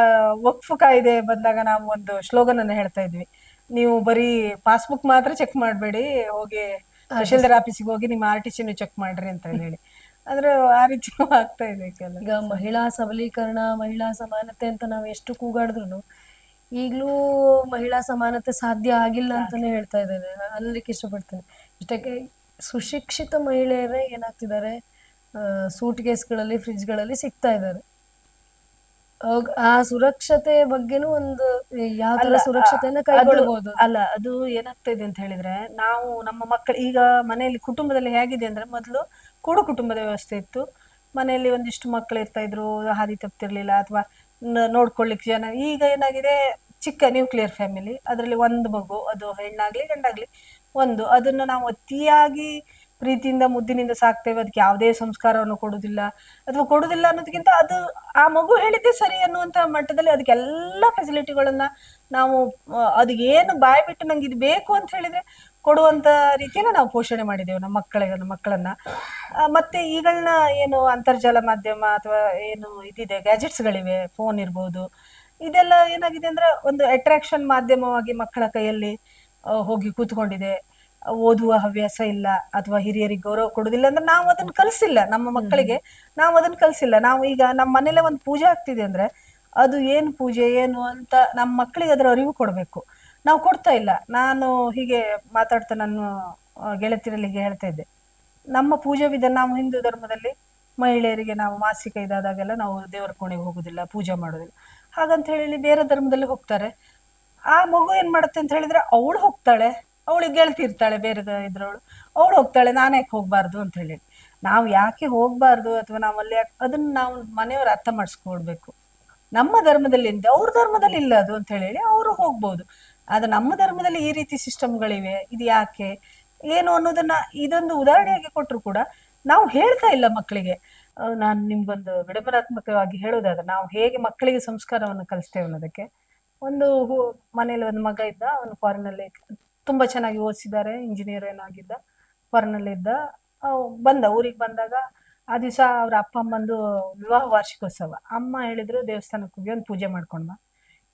ವಕ್ಫ್ ಕಾಯ್ದೆ ಬಂದಾಗ ನಾವು ಒಂದು ಸ್ಲೋಗನ್ ಅನ್ನ ಹೇಳ್ತಾ ಇದ್ವಿ. ನೀವು ಬರೀ ಪಾಸ್ಬುಕ್ ಮಾತ್ರ ಚೆಕ್ ಮಾಡಬೇಡಿ ಹೋಗಿ ತಹಶೀಲ್ದಾರ್ ಆಫೀಸಿಗೆ ಹೋಗಿ ನಿಮ್ಮ ಆರ್ ಟಿ ಸಿನೂ ಚೆಕ್ ಮಾಡ್ರಿ ಅಂತ ಹೇಳಿ. ಆದ್ರೆ ಆ ರೀತಿ ಆಗ್ತಾ ಇದೆ ಕೆಲ ಈಗ ಮಹಿಳಾ ಸಬಲೀಕರಣ ಮಹಿಳಾ ಸಮಾನತೆ ಅಂತ ನಾವು ಎಷ್ಟು ಕೂಗಾಡಿದ್ರು ಈಗಲೂ ಮಹಿಳಾ ಸಮಾನತೆ ಸಾಧ್ಯ ಆಗಿಲ್ಲ ಅಂತಾನೆ ಹೇಳ್ತಾ ಇದ್ದೇನೆ. ಅನ್ಲಿಕ್ಕೆ ಇಷ್ಟಪಡ್ತೇನೆ. ಇಷ್ಟಕ್ಕೆ ಸುಶಿಕ್ಷಿತ ಮಹಿಳೆಯರೇ ಏನಾಗ್ತಿದ್ದಾರೆ? ಸೂಟ್ ಕೇಸ್ಗಳಲ್ಲಿ ಫ್ರಿಜ್ಗಳಲ್ಲಿ ಸಿಗ್ತಾ ಇದ್ದಾರೆ. ಆ ಸುರಕ್ಷತೆ ಬಗ್ಗೆನೂ ಒಂದು ಯಾವ ತರ ಸುರಕ್ಷತೆಯನ್ನ ಕೈಗೊಳ್ಳಬಹುದು ಅಲ್ಲ ಅದು ಏನಾಗ್ತಾ ಇದೆ ಅಂತ ಹೇಳಿದ್ರೆ ನಾವು ನಮ್ಮ ಮಕ್ಕಳು ಈಗ ಮನೆಯಲ್ಲಿ ಕುಟುಂಬದಲ್ಲಿ ಹೇಗಿದೆ ಅಂದ್ರೆ ಮೊದಲು ಕೂಡು ಕುಟುಂಬದ ವ್ಯವಸ್ಥೆ ಇತ್ತು. ಮನೆಯಲ್ಲಿ ಒಂದಿಷ್ಟು ಮಕ್ಕಳು ಇರ್ತಾ ಇದ್ರು ಹಾದಿ ತಪ್ತಿರ್ಲಿಲ್ಲ ಅಥವಾ ನೋಡ್ಕೊಳ್ಳಿಕ್ಕೆ ಜನ ಈಗ ಏನಾಗಿದೆ ಚಿಕ್ಕ ನ್ಯೂಕ್ಲಿಯರ್ ಫ್ಯಾಮಿಲಿ ಅದರಲ್ಲಿ ಒಂದು ಮಗು ಅದು ಹೆಣ್ಣಾಗ್ಲಿ ಗಂಡಾಗ್ಲಿ ಒಂದು ಅದನ್ನ ನಾವು ಅತಿಯಾಗಿ ಪ್ರೀತಿಯಿಂದ ಮುದ್ದಿನಿಂದ ಸಾಕ್ತೇವೆ, ಅದಕ್ಕೆ ಯಾವುದೇ ಸಂಸ್ಕಾರವನ್ನು ಕೊಡುವುದಿಲ್ಲ ಅಥವಾ ಕೊಡುವುದಿಲ್ಲ ಅನ್ನೋದಕ್ಕಿಂತ ಅದು ಆ ಮಗು ಹೇಳಿದ್ದೆ ಸರಿ ಅನ್ನುವಂಥ ಮಟ್ಟದಲ್ಲಿ ಅದಕ್ಕೆಲ್ಲ ಫೆಸಿಲಿಟಿಗಳನ್ನ ನಾವು ಅದಕ್ಕೇನು ಬಾಯಿ ಬಿಟ್ಟು ನಂಗೆ ಇದು ಬೇಕು ಅಂತ ಹೇಳಿದ್ರೆ ಕೊಡುವಂತ ರೀತಿಯಲ್ಲಿ ನಾವು ಪೋಷಣೆ ಮಾಡಿದ್ದೇವೆ ನಮ್ಮ ಮಕ್ಕಳಿಗೆ ನಮ್ಮ ಮಕ್ಕಳನ್ನ. ಮತ್ತೆ ಈಗಳನ್ನ ಏನು ಅಂತರ್ಜಾಲ ಮಾಧ್ಯಮ ಅಥವಾ ಏನು ಇದಿದೆ, ಗ್ಯಾಜೆಟ್ಸ್ಗಳಿವೆ, ಫೋನ್ ಇರ್ಬೋದು. ಇದೆಲ್ಲ ಏನಾಗಿದೆ ಅಂದ್ರೆ ಒಂದು ಅಟ್ರಾಕ್ಷನ್ ಮಾಧ್ಯಮವಾಗಿ ಮಕ್ಕಳ ಕೈಯಲ್ಲಿ ಹೋಗಿ ಕೂತ್ಕೊಂಡಿದೆ. ಓದುವ ಹವ್ಯಾಸ ಇಲ್ಲ ಅಥವಾ ಹಿರಿಯರಿಗೆ ಗೌರವ ಕೊಡುದಿಲ್ಲ ಅಂದ್ರೆ ನಾವು ಅದನ್ನ ಕಲಿಸಿಲ್ಲ. ನಮ್ಮ ಮಕ್ಕಳಿಗೆ ನಾವು ಅದನ್ನ ಕಲಿಸಿಲ್ಲ. ನಾವು ಈಗ ನಮ್ಮ ಮನೇಲೆ ಒಂದು ಪೂಜೆ ಆಗ್ತಿದೆ ಅಂದ್ರೆ ಅದು ಏನು ಪೂಜೆ, ಏನು ಅಂತ ನಮ್ಮ ಮಕ್ಕಳಿಗೆ ಅದರ ಅರಿವು ಕೊಡಬೇಕು. ನಾವು ಕೊಡ್ತಾ ಇಲ್ಲ. ನಾನು ಹೀಗೆ ಮಾತಾಡ್ತಾ ನಾನು ಗೆಳತಿಯರಲ್ಲಿಗೆ ಹೇಳ್ತಾ ಇದ್ದೆ. ನಮ್ಮ ಪೂಜೆ ವಿಧಾನ ನಾವು ಹಿಂದೂ ಧರ್ಮದಲ್ಲಿ ಮಹಿಳೆಯರಿಗೆ ನಾವು ಮಾಸಿಕ ಇದಾದಾಗೆಲ್ಲ ನಾವು ದೇವರ ಕೋಣೆಗೆ ಹೋಗುದಿಲ್ಲ, ಪೂಜೆ ಮಾಡೋದಿಲ್ಲ. ಹಾಗಂತ ಹೇಳಿ ಬೇರೆ ಧರ್ಮದಲ್ಲಿ ಹೋಗ್ತಾರೆ. ಆ ಮಗು ಏನ್ ಮಾಡುತ್ತೆ ಅಂತ ಹೇಳಿದ್ರೆ ಅವಳು ಹೋಗ್ತಾಳೆ. ಅವಳಿಗೆ ಗೆಳತಿ ಇರ್ತಾಳೆ ಬೇರೆ ಇದ್ರವಳು. ಅವಳು ಹೋಗ್ತಾಳೆ, ನಾನು ಯಾಕೆ ಹೋಗ್ಬಾರ್ದು ಅಂತ ಹೇಳಿ. ನಾವು ಯಾಕೆ ಹೋಗ್ಬಾರ್ದು ಅಥವಾ ನಾವು ಅಲ್ಲಿ ಯಾಕೆ ಅದನ್ನ ನಾವು ಮನೆಯವ್ರ ಅರ್ಥ ಮಾಡಿಸ್ಕೊಳ್ಬೇಕು. ನಮ್ಮ ಧರ್ಮದಲ್ಲಿ ಇದೆ ಅವ್ರ ಧರ್ಮದಲ್ಲಿ ಇಲ್ಲ ಅದು ಅಂತ ಹೇಳಿ ಅವರು ಹೋಗ್ಬೋದು. ಆದ್ರೆ ನಮ್ಮ ಧರ್ಮದಲ್ಲಿ ಈ ರೀತಿ ಸಿಸ್ಟಮ್ಗಳಿವೆ, ಇದು ಯಾಕೆ? ಏನು ಅನ್ನೋದನ್ನ ಇದೊಂದು ಉದಾಹರಣೆಯಾಗಿ ಕೊಟ್ಟರು ಕೂಡ ನಾವು ಹೇಳ್ತಾ ಇಲ್ಲ ಮಕ್ಕಳಿಗೆ. ನಾನು ನಿಮ್ಗೊಂದು ವಿಡಂಬನಾತ್ಮಕವಾಗಿ ಹೇಳೋದಾದ್ರೆ, ನಾವು ಹೇಗೆ ಮಕ್ಕಳಿಗೆ ಸಂಸ್ಕಾರವನ್ನು ಕಲಿಸ್ತೇವೆ ಅನ್ನೋದಕ್ಕೆ. ಒಂದು ಮನೇಲಿ ಒಂದು ಮಗ ಇದ್ದ, ಅವನು ಫಾರಿನಲ್ಲಿ ತುಂಬಾ ಚೆನ್ನಾಗಿ ಓದಿಸಿದ್ದಾರೆ ಇಂಜಿನಿಯರ್ ಏನಾಗಿದ್ದ ಫಾರಿನಲ್ಲಿದ್ದ ಬಂದ ಊರಿಗೆ ಬಂದಾಗ ಆ ದಿವಸ ಅವ್ರ ಅಪ್ಪ ಅಮ್ಮಂದು ವಿವಾಹ ವಾರ್ಷಿಕೋತ್ಸವ. ಅಮ್ಮ ಹೇಳಿದ್ರು ದೇವಸ್ಥಾನಕ್ಕೆ ಹೋಗಿ ಒಂದು ಪೂಜೆ ಮಾಡ್ಕೊಂಡ್ವಾ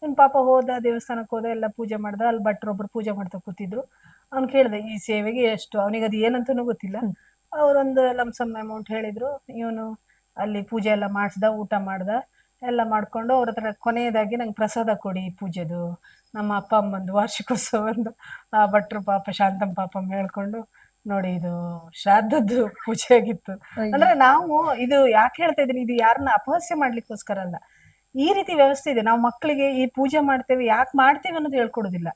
ಇವ್ನು ಪಾಪ ಹೋದ ದೇವಸ್ಥಾನಕ್ಕೆ ಹೋದ ಎಲ್ಲ ಪೂಜೆ ಮಾಡ್ದ ಅಲ್ಲಿ ಭಟ್ರೊಬ್ರು ಪೂಜೆ ಮಾಡ್ತಾ ಕೂತಿದ್ರು. ಅವ್ನು ಕೇಳ್ದೆ ಈ ಸೇವೆಗೆ ಎಷ್ಟು? ಅವನಿಗೆ ಅದು ಏನಂತನೂ ಗೊತ್ತಿಲ್ಲ. ಅವರೊಂದು ಲಮ್ಸಮ್ ಅಮೌಂಟ್ ಹೇಳಿದ್ರು. ಇವನು ಅಲ್ಲಿ ಪೂಜೆ ಎಲ್ಲ ಮಾಡಿಸ್ದ ಊಟ ಮಾಡ್ದ ಎಲ್ಲ ಮಾಡ್ಕೊಂಡು ಅವ್ರ ಹತ್ರ ಕೊನೆಯದಾಗಿ ನಂಗೆ ಪ್ರಸಾದ ಕೊಡಿ ಪೂಜೆದು. ನಮ್ಮ ಅಪ್ಪ ಅಮ್ಮಂದು ವಾರ್ಷಿಕೋತ್ಸವ ಬಂದು ಆ ಭಟ್ರು ಪಾಪ ಶಾಂತಂ ಪಾಪಂ ಹೇಳ್ಕೊಂಡು ನೋಡಿ ಇದು ಶ್ರಾದ್ದದ್ದು ಪೂಜೆ ಆಗಿತ್ತು ಅಂದ್ರೆ ನಾವು ಇದು ಯಾಕೆ ಹೇಳ್ತಾ ಇದೀನಿ ಇದು ಯಾರನ್ನ ಅಪಹಾಸ್ಯ ಮಾಡ್ಲಿಕ್ಕೋಸ್ಕರ ಅಲ್ಲ. ಈ ರೀತಿ ವ್ಯವಸ್ಥೆ ಇದೆ. ನಾವು ಮಕ್ಕಳಿಗೆ ಈ ಪೂಜೆ ಮಾಡ್ತೇವೆ ಯಾಕೆ ಮಾಡ್ತೇವೆ ಅನ್ನೋದು ಹೇಳ್ಕೊಡುದಿಲ್ಲ.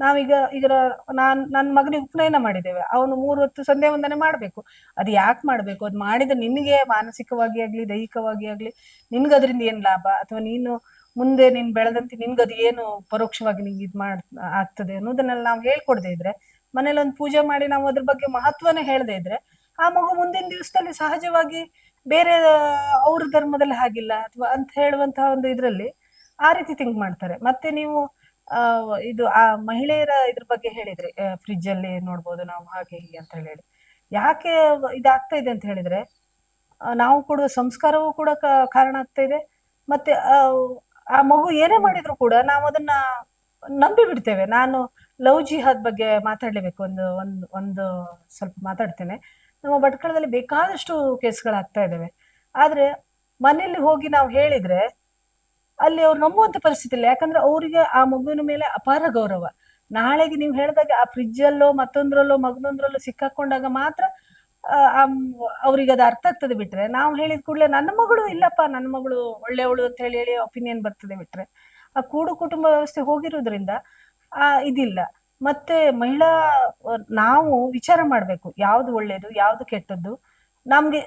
ನಾವೀಗ ಇದರ ನಾನ್ ನನ್ನ ಮಗನಿಗೆ ಉಪನಯನ ಮಾಡಿದ್ದೇವೆ. ಅವನು ಮೂರು ಹೊತ್ತು ಸಂಧ್ಯಾ ವಂದನೆ ಮಾಡ್ಬೇಕು. ಅದು ಯಾಕೆ ಮಾಡ್ಬೇಕು? ಅದು ಮಾಡಿದ ನಿನಗೆ ಮಾನಸಿಕವಾಗಿ ಆಗ್ಲಿ ದೈಹಿಕವಾಗಿ ಆಗ್ಲಿ ನಿನ್ಗೆ ಅದರಿಂದ ಏನ್ ಲಾಭ? ಅಥವಾ ನೀನು ಮುಂದೆ ನೀನ್ ಬೆಳೆದಂತೆ ನಿನ್ಗದು ಏನು ಪರೋಕ್ಷವಾಗಿ ನಿಂಗೆ ಇದು ಮಾಡ್, ಆಗ್ತದೆ ಅನ್ನೋದನ್ನೆಲ್ಲ ನಾವು ಹೇಳ್ಕೊಡ್ದೇ ಇದ್ರೆ, ಮನೇಲಿ ಒಂದು ಪೂಜೆ ಮಾಡಿ ನಾವು ಅದ್ರ ಬಗ್ಗೆ ಮಹತ್ವನೇ ಹೇಳದೇ ಇದ್ರೆ, ಆ ಮಗು ಮುಂದಿನ ದಿವಸದಲ್ಲಿ ಸಹಜವಾಗಿ ಬೇರೆ ಅವ್ರ ಧರ್ಮದಲ್ಲಿ ಹಾಗಿಲ್ಲ ಅಥವಾ ಅಂತ ಹೇಳುವಂತಹ ಒಂದು ಇದ್ರಲ್ಲಿ ಆ ರೀತಿ ಥಿಂಕ್ ಮಾಡ್ತಾರೆ. ಮತ್ತೆ ನೀವು ಇದು ಆ ಮಹಿಳೆಯರ ಇದ್ರ ಬಗ್ಗೆ ಹೇಳಿದ್ರೆ ಫ್ರಿಜ್ ಅಲ್ಲಿ ನೋಡ್ಬೋದು ನಾವು ಹಾಗೆ ಹೀಗೆ ಅಂತ ಹೇಳಿ ಯಾಕೆ ಇದಾಗ್ತಾ ಇದೆ ಅಂತ ಹೇಳಿದ್ರೆ ನಾವು ಕೊಡುವ ಸಂಸ್ಕಾರವೂ ಕೂಡ ಕಾರಣ ಆಗ್ತಾ ಇದೆ. ಮತ್ತೆ ಆ, ಮಗು ಏನೇ ಮಾಡಿದ್ರು ಕೂಡ ನಾವು ಅದನ್ನ ನಂಬಿ ಬಿಡ್ತೇವೆ. ನಾನು ಲವ್ ಜಿಹಾದ್ ಬಗ್ಗೆ ಮಾತಾಡ್ಲೇಬೇಕು ಒಂದು ಒಂದು ಒಂದು ಸ್ವಲ್ಪ ಮಾತಾಡ್ತೇನೆ. ನಮ್ಮ ಭಟ್ಕಳದಲ್ಲಿ ಬೇಕಾದಷ್ಟು ಕೇಸ್ಗಳಾಗ್ತಾ ಇದ್ದಾವೆ ಆದ್ರೆ ಮನೆಯಲ್ಲಿ ಹೋಗಿ ನಾವು ಹೇಳಿದ್ರೆ ಅಲ್ಲಿ ಅವ್ರು ನಂಬುವಂತ ಪರಿಸ್ಥಿತಿ ಇಲ್ಲ. ಯಾಕಂದ್ರೆ ಅವರಿಗೆ ಆ ಮಗುವಿನ ಮೇಲೆ ಅಪಾರ ಗೌರವ. ನಾಳೆಗೆ ನೀವು ಹೇಳಿದಾಗ ಆ ಫ್ರಿಜ್ ಅಲ್ಲೋ ಮತ್ತೊಂದ್ರಲ್ಲೋ ಮಗನೊಂದ್ರಲ್ಲೋ ಸಿಕ್ಕಾಕೊಂಡಾಗ ಮಾತ್ರ ಅವ್ರಿಗೆ ಅದು ಅರ್ಥ ಆಗ್ತದೆ ಬಿಟ್ರೆ. ನಾವು ಹೇಳಿದ ಕೂಡಲೇ ನನ್ನ ಮಗಳು ಇಲ್ಲಪ್ಪ, ನನ್ನ ಮಗಳು ಒಳ್ಳೆಯವಳು ಅಂತ ಹೇಳಿ ಹೇಳಿ ಒಪಿನಿಯನ್ ಬರ್ತದೆ ಬಿಟ್ರೆ. ಆ ಕೂಡು ಕುಟುಂಬ ವ್ಯವಸ್ಥೆ ಹೋಗಿರೋದ್ರಿಂದ, ಆ, ಇದಿಲ್ಲ. ಮತ್ತೆ ಮಹಿಳಾ, ನಾವು ವಿಚಾರ ಮಾಡ್ಬೇಕು, ಯಾವ್ದು ಒಳ್ಳೇದು, ಯಾವ್ದು ಕೆಟ್ಟದ್ದು. ನಮ್ಗೆ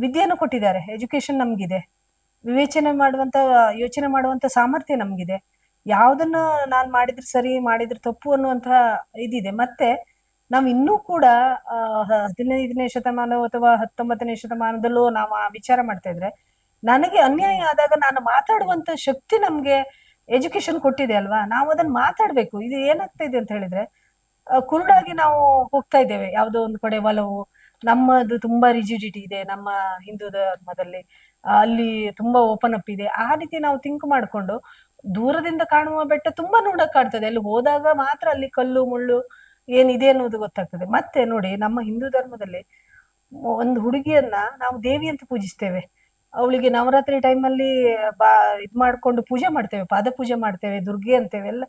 ವಿದ್ಯೆಯನ್ನು ಕೊಟ್ಟಿದ್ದಾರೆ ಎಜುಕೇಶನ್ ನಮ್ಗಿದೆ. ವಿವೇಚನೆ ಮಾಡುವಂತ, ಯೋಚನೆ ಮಾಡುವಂತ ಸಾಮರ್ಥ್ಯ ನಮ್ಗಿದೆ. ಯಾವ್ದನ್ನ ನಾನ್ ಮಾಡಿದ್ರೆ ಸರಿ, ಮಾಡಿದ್ರೆ ತಪ್ಪು ಅನ್ನುವಂತಹ ಇದಿದೆ. ಮತ್ತೆ ನಾವ್ ಇನ್ನೂ ಕೂಡ ಹದಿನೈದನೇ ಶತಮಾನ ಅಥವಾ ಹತ್ತೊಂಬತ್ತನೇ ಶತಮಾನದಲ್ಲೂ ನಾವು ಆ ವಿಚಾರ ಮಾಡ್ತಾ ಇದ್ರೆ, ನನಗೆ ಅನ್ಯಾಯ ಆದಾಗ ನಾನು ಮಾತಾಡುವಂತ ಶಕ್ತಿ ನಮ್ಗೆ ಎಜುಕೇಶನ್ ಕೊಟ್ಟಿದೆ ಅಲ್ವಾ? ನಾವು ಅದನ್ನ ಮಾತಾಡ್ಬೇಕು. ಇದು ಏನಾಗ್ತಾ ಇದೆ ಅಂತ ಹೇಳಿದ್ರೆ ಕುರುಡಾಗಿ ನಾವು ಹೋಗ್ತಾ ಇದ್ದೇವೆ. ಯಾವುದೋ ಒಂದು ಕಡೆ ಒಲವು. ನಮ್ಮದು ತುಂಬಾ ರಿಜಿಡಿಟಿ ಇದೆ. ನಮ್ಮ ಹಿಂದೂ ಧರ್ಮದಲ್ಲಿ ಅಲ್ಲಿ ತುಂಬಾ ಓಪನ್ ಅಪ್ ಇದೆ. ಆ ರೀತಿ ನಾವು ಥಿಂಕ್ ಮಾಡ್ಕೊಂಡು, ದೂರದಿಂದ ಕಾಣುವ ಬೆಟ್ಟ ತುಂಬಾ ನೋಡಕ್ ಕಾಡ್ತದೆ ಅಲ್ಲಿ ಹೋದಾಗ ಮಾತ್ರ ಅಲ್ಲಿ ಕಲ್ಲು, ಮುಳ್ಳು ಏನಿದೆ ಅನ್ನೋದು ಗೊತ್ತಾಗ್ತದೆ. ಮತ್ತೆ ನೋಡಿ, ನಮ್ಮ ಹಿಂದೂ ಧರ್ಮದಲ್ಲಿ ಒಂದು ಹುಡುಗಿಯನ್ನ ನಾವು ದೇವಿ ಅಂತ ಪೂಜಿಸ್ತೇವೆ. ಅವಳಿಗೆ ನವರಾತ್ರಿ ಟೈಮಲ್ಲಿ ಬಾ, ಇದ್ ಮಾಡ್ಕೊಂಡು ಪೂಜೆ ಮಾಡ್ತೇವೆ, ಪಾದ ಪೂಜೆ ಮಾಡ್ತೇವೆ, ದುರ್ಗೆ ಅಂತೇವೆ, ಎಲ್ಲ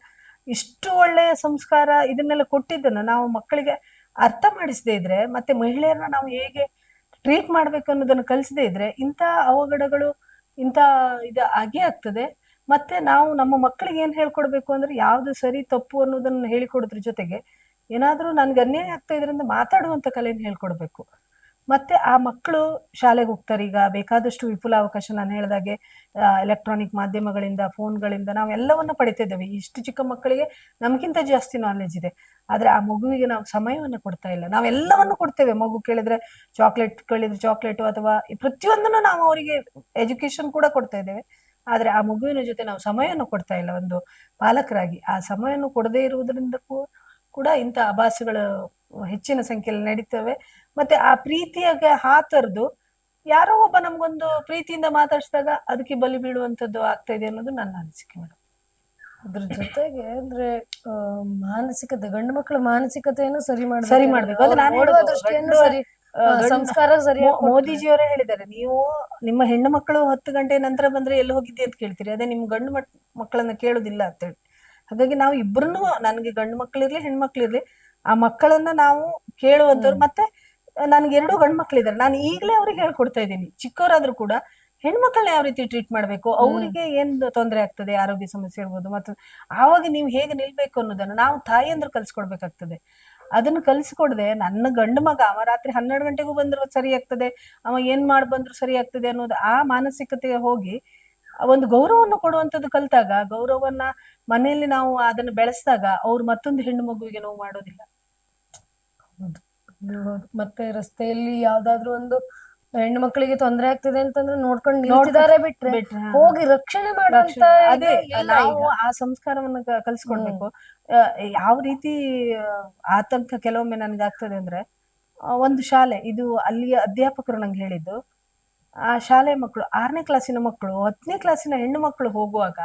ಇಷ್ಟು ಒಳ್ಳೆಯ ಸಂಸ್ಕಾರ ಇದನ್ನೆಲ್ಲ ಕೊಟ್ಟಿದ್ದನ್ನು ನಾವು ಮಕ್ಕಳಿಗೆ ಅರ್ಥ ಮಾಡಿಸದೆ ಇದ್ರೆ, ಮತ್ತೆ ಮಹಿಳೆಯರನ್ನ ನಾವು ಹೇಗೆ ಟ್ರೀಟ್ ಮಾಡ್ಬೇಕು ಅನ್ನೋದನ್ನ ಕಲಿಸದೇ ಇದ್ರೆ ಇಂಥ ಅವಘಡಗಳು, ಇಂಥ ಇದು ಆಗೇ ಆಗ್ತದೆ. ಮತ್ತೆ ನಾವು ನಮ್ಮ ಮಕ್ಕಳಿಗೆ ಏನ್ ಹೇಳ್ಕೊಡ್ಬೇಕು ಅಂದ್ರೆ, ಯಾವ್ದು ಸರಿ ತಪ್ಪು ಅನ್ನೋದನ್ನ ಹೇಳಿಕೊಡೋದ್ರ ಜೊತೆಗೆ ಏನಾದ್ರೂ ನನ್ಗೆ ಅನ್ಯಾಯ ಆಗ್ತಾ ಇದ್ರಿಂದ ಮಾತಾಡುವಂತ ಕಲೆಯನ್ನು ಹೇಳ್ಕೊಡ್ಬೇಕು. ಮತ್ತೆ ಆ ಮಕ್ಕಳು ಶಾಲೆಗೆ ಹೋಗ್ತಾರೆ. ಈಗ ಬೇಕಾದಷ್ಟು ವಿಪುಲ ಅವಕಾಶ ನಾನು ಹೇಳಿದಾಗೆ ಎಲೆಕ್ಟ್ರಾನಿಕ್ ಮಾಧ್ಯಮಗಳಿಂದ ಫೋನ್ಗಳಿಂದ ನಾವು ಎಲ್ಲವನ್ನ ಪಡಿತಿದ್ದೇವೆ. ಇಷ್ಟು ಚಿಕ್ಕ ಮಕ್ಕಳಿಗೆ ನಮಗಿಂತ ಜಾಸ್ತಿ ನಾಲೆಜ್ ಇದೆ. ಆದ್ರೆ ಆ ಮಗುವಿಗೆ ನಾವು ಸಮಯವನ್ನು ಕೊಡ್ತಾ ಇಲ್ಲ. ನಾವೆಲ್ಲವನ್ನು ಕೊಡ್ತೇವೆ. ಮಗು ಕೇಳಿದ್ರೆ ಚಾಕ್ಲೇಟ್ ಕೇಳಿದ್ರೆ ಚಾಕ್ಲೇಟು ಅಥವಾ ಪ್ರತಿಯೊಂದನ್ನು ನಾವು ಅವರಿಗೆ ಎಜುಕೇಶನ್ ಕೂಡ ಕೊಡ್ತಾ ಇದ್ದೇವೆ. ಆದ್ರೆ ಆ ಮಗುವಿನ ಜೊತೆ ನಾವು ಸಮಯವನ್ನು ಕೊಡ್ತಾ ಇಲ್ಲ. ಒಂದು ಪಾಲಕರಾಗಿ ಆ ಸಮಯವನ್ನು ಕೊಡದೇ ಇರುವುದರಿಂದ ಕೂಡ ಇಂಥ ಆಭಾಸಗಳು ಹೆಚ್ಚಿನ ಸಂಖ್ಯೆಯಲ್ಲಿ ನಡೀತವೆ. ಮತ್ತೆ ಆ ಪ್ರೀತಿಯಾಗ ಹಾತರದು ಯಾರೋ ಒಬ್ಬ ನಮ್ಗೊಂದು ಪ್ರೀತಿಯಿಂದ ಮಾತಾಡಿಸಿದಾಗ ಅದಕ್ಕೆ ಬಲಿ ಬೀಳುವಂತದ್ದು ಆಗ್ತಾ ಇದೆ ಅನ್ನೋದು ನನ್ನ ಅನಿಸಿಕೆ ಮೇಡಮ್ ಅದ್ರ ಜೊತೆಗೆ ಅಂದ್ರೆ ಮಾನಸಿಕತೆ ಗಂಡು ಮಕ್ಕಳ ಮಾನಸಿಕತೆಯನ್ನು ಸರಿ ಮಾಡಿ ಸರಿ ಮಾಡಬೇಕು. ಅದು ನಾನು ನೋಡುವ ದೃಷ್ಟಿಯನ್ನು ಸರಿ ಸಂಸ್ಕಾರ ಮೋ- ಮೋದಿಜಿಯವರೇ ಹೇಳಿದ್ದಾರೆ ನೀವು ನಿಮ್ಮ ಹೆಣ್ಣು ಮಕ್ಕಳು ಹತ್ತು ಗಂಟೆ ನಂತರ ಬಂದ್ರೆ ಎಲ್ಲಿ ಹೋಗಿದ್ದೆ ಅಂತ ಕೇಳ್ತೀರಿ. ಅದೇ ನಿಮ್ ಗಂಡು ಮಕ್ಕಳನ್ನ ಕೇಳುದಿಲ್ಲ ಅಂತೇಳಿ ಹಾಗಾಗಿ ನಾವು ಇಬ್ರು ನನಗೆ ಗಂಡು ಮಕ್ಕಳಿರ್ಲಿ ಹೆಣ್ಮಕ್ಳಿರ್ಲಿ ಆ ಮಕ್ಕಳನ್ನ ನಾವು ಕೇಳುವಂತವ್ರು ಮತ್ತೆ ನನ್ಗೆ ಎರಡು ಗಂಡು ಮಕ್ಳಿದ್ದಾರೆ ನಾನು ಈಗಲೇ ಅವ್ರಿಗೆ ಹೇಳ್ಕೊಡ್ತಾ ಇದ್ದೀನಿ. ಚಿಕ್ಕವರಾದ್ರೂ ಕೂಡ ಹೆಣ್ಮಕ್ಳನ್ನ ಯಾವ ರೀತಿ ಟ್ರೀಟ್ ಮಾಡ್ಬೇಕು? ಅವರಿಗೆ ಏನ್ ತೊಂದರೆ ಆಗ್ತದೆ? ಆರೋಗ್ಯ ಸಮಸ್ಯೆ ಇರ್ಬೋದು ಮತ್ತು ಆವಾಗ ನೀವು ಹೇಗೆ ನಿಲ್ಬೇಕು ಅನ್ನೋದನ್ನ ನಾವು ತಾಯಿಯಂದ್ರು ಕಲ್ಸ್ಕೊಡ್ಬೇಕಾಗ್ತದೆ. ಅದನ್ನು ಕಲ್ಸ್ಕೊಡ್ದೆ ನನ್ನ ಗಂಡು ಮಗ ಅವ ರಾತ್ರಿ ಹನ್ನೆರಡು ಗಂಟೆಗೂ ಬಂದ್ರು ಸರಿ ಆಗ್ತದೆ. ಅವ ಏನ್ ಮಾಡಿ ಬಂದ್ರು ಸರಿ ಆಗ್ತದೆ ಅನ್ನೋದು ಆ ಮಾನಸಿಕತೆಗೆ ಹೋಗಿ ಒಂದು ಗೌರವವನ್ನು ಕೊಡುವಂತದ್ದು ಕಲ್ತಾಗ ಗೌರವವನ್ನ ಮನೆಯಲ್ಲಿ ನಾವು ಅದನ್ನ ಬೆಳೆಸಿದಾಗ ಅವ್ರು ಮತ್ತೊಂದು ಹೆಣ್ಣು ಮಗುವಿಗೆ ನೋವು ಮಾಡೋದಿಲ್ಲ. ಮತ್ತೆ ರಸ್ತೆಯಲ್ಲಿ ಯಾವ್ದಾದ್ರು ಒಂದು ಹೆಣ್ಣು ಮಕ್ಕಳಿಗೆ ತೊಂದರೆ ಆಗ್ತಿದೆ ಅಂತಂದ್ರೆ ನೋಡ್ಕೊಂಡು ನೋಡಿದಾರೆ ಬಿಟ್ರೆ ಹೋಗಿ ರಕ್ಷಣೆ ಮಾಡುವಂತ ಅದೇ ನಾವು ಆ ಸಂಸ್ಕಾರವನ್ನ ಕಲ್ಸ್ಕೊಳ್ಬೇಕು ಯಾವ ರೀತಿ ಆತಂಕ ಕೆಲವೊಮ್ಮೆ ನನ್ಗೆ ಆಗ್ತದೆ ಅಂದ್ರೆ ಒಂದು ಶಾಲೆ ಇದು ಅಲ್ಲಿಯ ಅಧ್ಯಾಪಕರು ನಂಗೆ ಹೇಳಿದ್ದು ಆ ಶಾಲೆ ಮಕ್ಕಳು ಆರನೇ ಕ್ಲಾಸಿನ ಮಕ್ಕಳು ಹತ್ತನೇ ಕ್ಲಾಸಿನ ಹೆಣ್ಣು ಮಕ್ಕಳು ಹೋಗುವಾಗ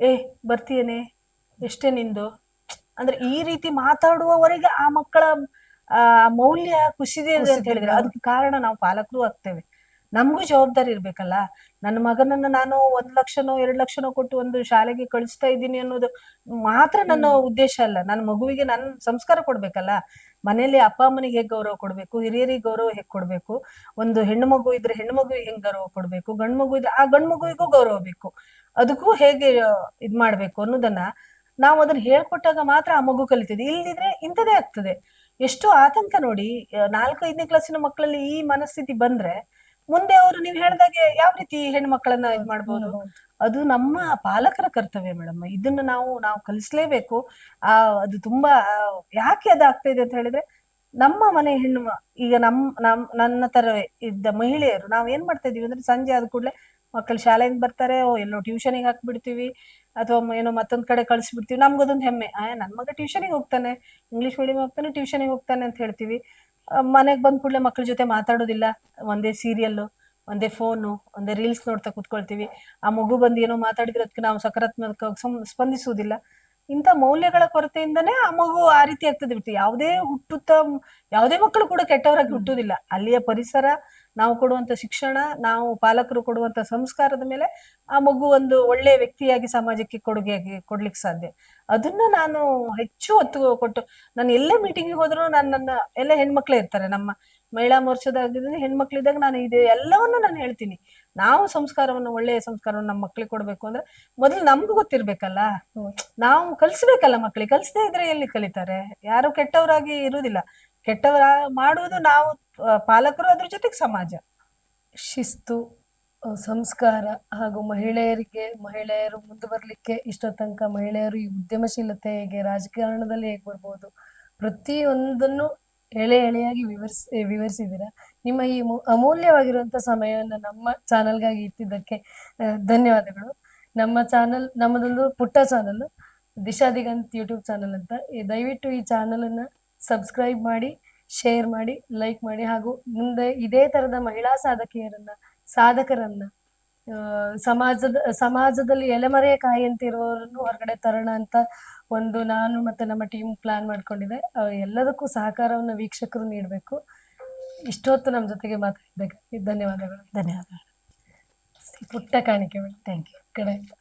ಏ ಬರ್ತೀಯೇನೆ? ಎಷ್ಟೇ ನಿಂದು? ಅಂದ್ರೆ ಈ ರೀತಿ ಮಾತಾಡುವವರೆಗೆ ಆ ಮಕ್ಕಳ ಆ ಮೌಲ್ಯ ಕುಸಿದಿದೆ ಅಂತ ಹೇಳಿದ್ರೆ ಅದಕ್ಕೆ ಕಾರಣ ನಾವು ಪಾಲಕರು ಆಗ್ತೇವೆ. ನಮಗೂ ಜವಾಬ್ದಾರಿ ಇರ್ಬೇಕಲ್ಲ. ನನ್ನ ಮಗನನ್ನ ನಾನು ಒಂದ್ ಲಕ್ಷನೋ ಎರಡ್ ಲಕ್ಷನೋ ಕೊಟ್ಟು ಒಂದು ಶಾಲೆಗೆ ಕಳಿಸ್ತಾ ಇದ್ದೀನಿ ಅನ್ನೋದು ಮಾತ್ರ ನನ್ನ ಉದ್ದೇಶ ಅಲ್ಲ. ನನ್ನ ಮಗುವಿಗೆ ನಾನು ಸಂಸ್ಕಾರ ಕೊಡ್ಬೇಕಲ್ಲ. ಮನೆಯಲ್ಲಿ ಅಪ್ಪ ಅಮ್ಮನಿಗೆ ಹೇಗೆ ಗೌರವ ಕೊಡ್ಬೇಕು? ಹಿರಿಯರಿಗೆ ಗೌರವ ಹೇಗೆ ಕೊಡ್ಬೇಕು? ಒಂದು ಹೆಣ್ಣು ಮಗು ಇದ್ರೆ ಹೆಣ್ಣು ಮಗುವಿಗೆ ಹೆಂಗ್ ಗೌರವ ಕೊಡ್ಬೇಕು? ಗಂಡು ಮಗು ಇದ್ರೆ ಆ ಗಂಡು ಮಗುವಿಗೂ ಗೌರವ ಬೇಕು. ಅದಕ್ಕೂ ಹೇಗೆ ಇದ್ ಮಾಡ್ಬೇಕು ಅನ್ನೋದನ್ನ ನಾವು ಅದನ್ನ ಹೇಳ್ಕೊಟ್ಟಾಗ ಮಾತ್ರ ಆ ಮಗು ಕಲಿತದೆ. ಇಲ್ದಿದ್ರೆ ಇಂಥದೇ ಆಗ್ತದೆ. ಎಷ್ಟು ಆತಂಕ ನೋಡಿ ನಾಲ್ಕು ಐದನೇ ಕ್ಲಾಸಿನ ಮಕ್ಕಳಲ್ಲಿ ಈ ಮನಸ್ಥಿತಿ ಬಂದ್ರೆ ಮುಂದೆ ಅವರು ನೀವು ಹೇಳಿದಾಗೆ ಯಾವ ರೀತಿ ಹೆಣ್ಣು ಮಕ್ಕಳನ್ನ ಇದ್ ಮಾಡ್ಬೋದು? ಅದು ನಮ್ಮ ಪಾಲಕರ ಕರ್ತವ್ಯ ಮೇಡಮ್. ಇದನ್ನ ನಾವು ನಾವು ಕಲಿಸ್ಲೇಬೇಕು. ಆ, ಅದು ತುಂಬಾ, ಯಾಕೆ ಅದಾಗ್ತಾ ಇದೆ ಅಂತ ಹೇಳಿದ್ರೆ, ನಮ್ಮ ಮನೆ ಹೆಣ್ಣು ಈಗ ನಮ್ ನಮ್, ನನ್ನ ತರ ಇದ್ದ ಮಹಿಳೆಯರು, ನಾವ್ ಏನ್ ಮಾಡ್ತಾ ಇದೀವಿ ಅಂದ್ರೆ ಸಂಜೆ ಆದ ಕೂಡಲೇ ಮಕ್ಕಳು ಶಾಲೆಯಿಂದ ಬರ್ತಾರೆ, ಓ, ಎಲ್ಲೋ ಟ್ಯೂಷನಿಗೆ ಹಾಕ್ಬಿಡ್ತೀವಿ, ಅಥವಾ ಏನೋ ಮತ್ತೊಂದ್ ಕಡೆ ಕಳಿಸ್ಬಿಡ್ತೀವಿ. ನಮ್ಗದೊಂದು ಹೆಮ್ಮೆ. ಆಯ್ ನನ್ ಮಗ ಟ್ಯೂಷನಿಗೆ ಹೋಗ್ತಾನೆ. ಇಂಗ್ಲಿಷ್ ಮೀಡಿಯಂ ಹೋಗ್ತಾನೆ ಟ್ಯೂಷನಿಗೆ ಹೋಗ್ತಾನೆ ಅಂತ ಹೇಳ್ತೀವಿ. ಮನೆಗೆ ಬಂದ ಕೂಡಲೇ ಮಕ್ಕಳ ಜೊತೆ ಮಾತಾಡೋದಿಲ್ಲ. ಒಂದೇ ಸೀರಿಯಲ್ಲು ಒಂದೇ ಫೋನು ಒಂದೇ ರೀಲ್ಸ್ ನೋಡ್ತಾ ಕೂತ್ಕೊಳ್ತೀವಿ. ಆ ಮಗು ಬಂದು ಏನೋ ಮಾತಾಡಿದ್ರೆ ಅದಕ್ಕೆ ನಾವು ಸಕಾರಾತ್ಮಕ ಸ್ಪಂದಿಸುವುದಿಲ್ಲ ಇಂಥ ಮೌಲ್ಯಗಳ ಕೊರತೆಯಿಂದನೇ ಆ ಮಗು ಆ ರೀತಿ ಆಗ್ತದೆ ಬಿಟ್ಟು ಯಾವುದೇ ಹುಟ್ಟುತ್ತಾ, ಯಾವುದೇ ಮಕ್ಕಳು ಕೂಡ ಕೆಟ್ಟವರಾಗಿ ಹುಟ್ಟುವುದಿಲ್ಲ. ಅಲ್ಲಿಯ ಪರಿಸರ ನಾವು ಕೊಡುವಂತ ಶಿಕ್ಷಣ, ನಾವು ಪಾಲಕರು ಕೊಡುವಂತ ಸಂಸ್ಕಾರದ ಮೇಲೆ ಆ ಮಗು ಒಂದು ಒಳ್ಳೆಯ ವ್ಯಕ್ತಿಯಾಗಿ ಸಮಾಜಕ್ಕೆ ಕೊಡುಗೆಯಾಗಿ ಕೊಡ್ಲಿಕ್ಕೆ ಸಾಧ್ಯ. ಅದನ್ನ ನಾನು ಹೆಚ್ಚು ಒತ್ತು ಕೊಟ್ಟು, ನಾನು ಎಲ್ಲೇ ಮೀಟಿಂಗಿಗೆ ಹೋದ್ರು ನಾನು ನನ್ನ, ಎಲ್ಲ ಹೆಣ್ಮಕ್ಳೇ ಇರ್ತಾರೆ. ನಮ್ಮ ಮಹಿಳಾ ಮೋರ್ಚಾದಾಗಿದ್ದೀನಿ ಹೆಣ್ಮಕ್ಳಿದ್ದಾಗ ನಾನು ಇದೆ ಎಲ್ಲವನ್ನೂ ನಾನು ಹೇಳ್ತೀನಿ. ನಾವು ಸಂಸ್ಕಾರವನ್ನು, ಒಳ್ಳೆಯ ಸಂಸ್ಕಾರವನ್ನು ನಮ್ಮ ಮಕ್ಳಿಗೆ ಕೊಡ್ಬೇಕು ಅಂದ್ರೆ ಮೊದಲು ನಮ್ಗೂ ಗೊತ್ತಿರ್ಬೇಕಲ್ಲ. ನಾವು ಕಲಿಸ್ಬೇಕಲ್ಲ ಮಕ್ಳಿಗೆ. ಕಲಿಸದೇ ಇದ್ರೆ ಎಲ್ಲಿ ಕಲಿತಾರೆ? ಯಾರು ಕೆಟ್ಟವರಾಗಿ ಇರುವುದಿಲ್ಲ ಕೆಟ್ಟವರ ಮಾಡುವುದು ನಾವು ಪಾಲಕರು ಅದ್ರ ಜೊತೆಗೆ ಸಮಾಜ. ಶಿಸ್ತು ಸಂಸ್ಕಾರ ಹಾಗೂ ಮಹಿಳೆಯರಿಗೆ, ಮಹಿಳೆಯರು ಮುಂದೆ ಬರಲಿಕ್ಕೆ ಇಷ್ಟೋ ತನಕ ಮಹಿಳೆಯರು ಈ ಉದ್ಯಮಶೀಲತೆ ಹೇಗೆ ರಾಜಕಾರಣದಲ್ಲಿ ಹೇಗೆ ಬರ್ಬೋದು? ಪ್ರತಿಯೊಂದನ್ನು ಎಳೆ ಎಳೆಯಾಗಿ ವಿವರಿಸಿ ವಿವರಿಸಿದ್ದೀರಾ? ನಿಮ್ಮ ಈ ಅಮೂಲ್ಯವಾಗಿರುವಂಥ ಸಮಯವನ್ನು ನಮ್ಮ ಚಾನಲ್ಗಾಗಿ ಇಟ್ಟಿದ್ದಕ್ಕೆ ಧನ್ಯವಾದಗಳು. ನಮ್ಮ ಚಾನಲ್, ನಮ್ಮದೊಂದು ಪುಟ್ಟ ಚಾನಲ್ ದಿಶಾದಿಗಂತ್ ಯೂಟ್ಯೂಬ್ ಚಾನಲ್ ಅಂತ. ದಯವಿಟ್ಟು ಈ ಚಾನಲನ್ನು ಸಬ್ಸ್ಕ್ರೈಬ್ ಮಾಡಿ ಶೇರ್ ಮಾಡಿ ಲೈಕ್ ಮಾಡಿ ಹಾಗೂ ಮುಂದೆ ಇದೇ ಥರದ ಮಹಿಳಾ ಸಾಧಕಿಯರನ್ನ ಸಾಧಕರನ್ನ ಸಮಾಜದ ಸಮಾಜದಲ್ಲಿ ಎಲೆಮರೆಯ ಕಾಯಿ ಅಂತ ಇರುವವರನ್ನು ಹೊರಗಡೆ ತರೋಣ ಅಂತ ಒಂದು ನಾನು ಮತ್ತೆ ನಮ್ಮ ಟೀಮ್ ಪ್ಲಾನ್ ಮಾಡ್ಕೊಂಡಿದೆ. ಎಲ್ಲದಕ್ಕೂ ಸಹಕಾರವನ್ನು ವೀಕ್ಷಕರು ನೀಡಬೇಕು. ಇಷ್ಟೊತ್ತು ನಮ್ಮ ಜೊತೆಗೆ ಮಾತಾಡಬೇಕು ಧನ್ಯವಾದಗಳು. ಧನ್ಯವಾದಗಳು. ಪುಟ್ಟ ಕಾಣಿಕೆ ಮೇಡಮ್ ಥ್ಯಾಂಕ್ ಯು ಕಡೆಯಿಂದ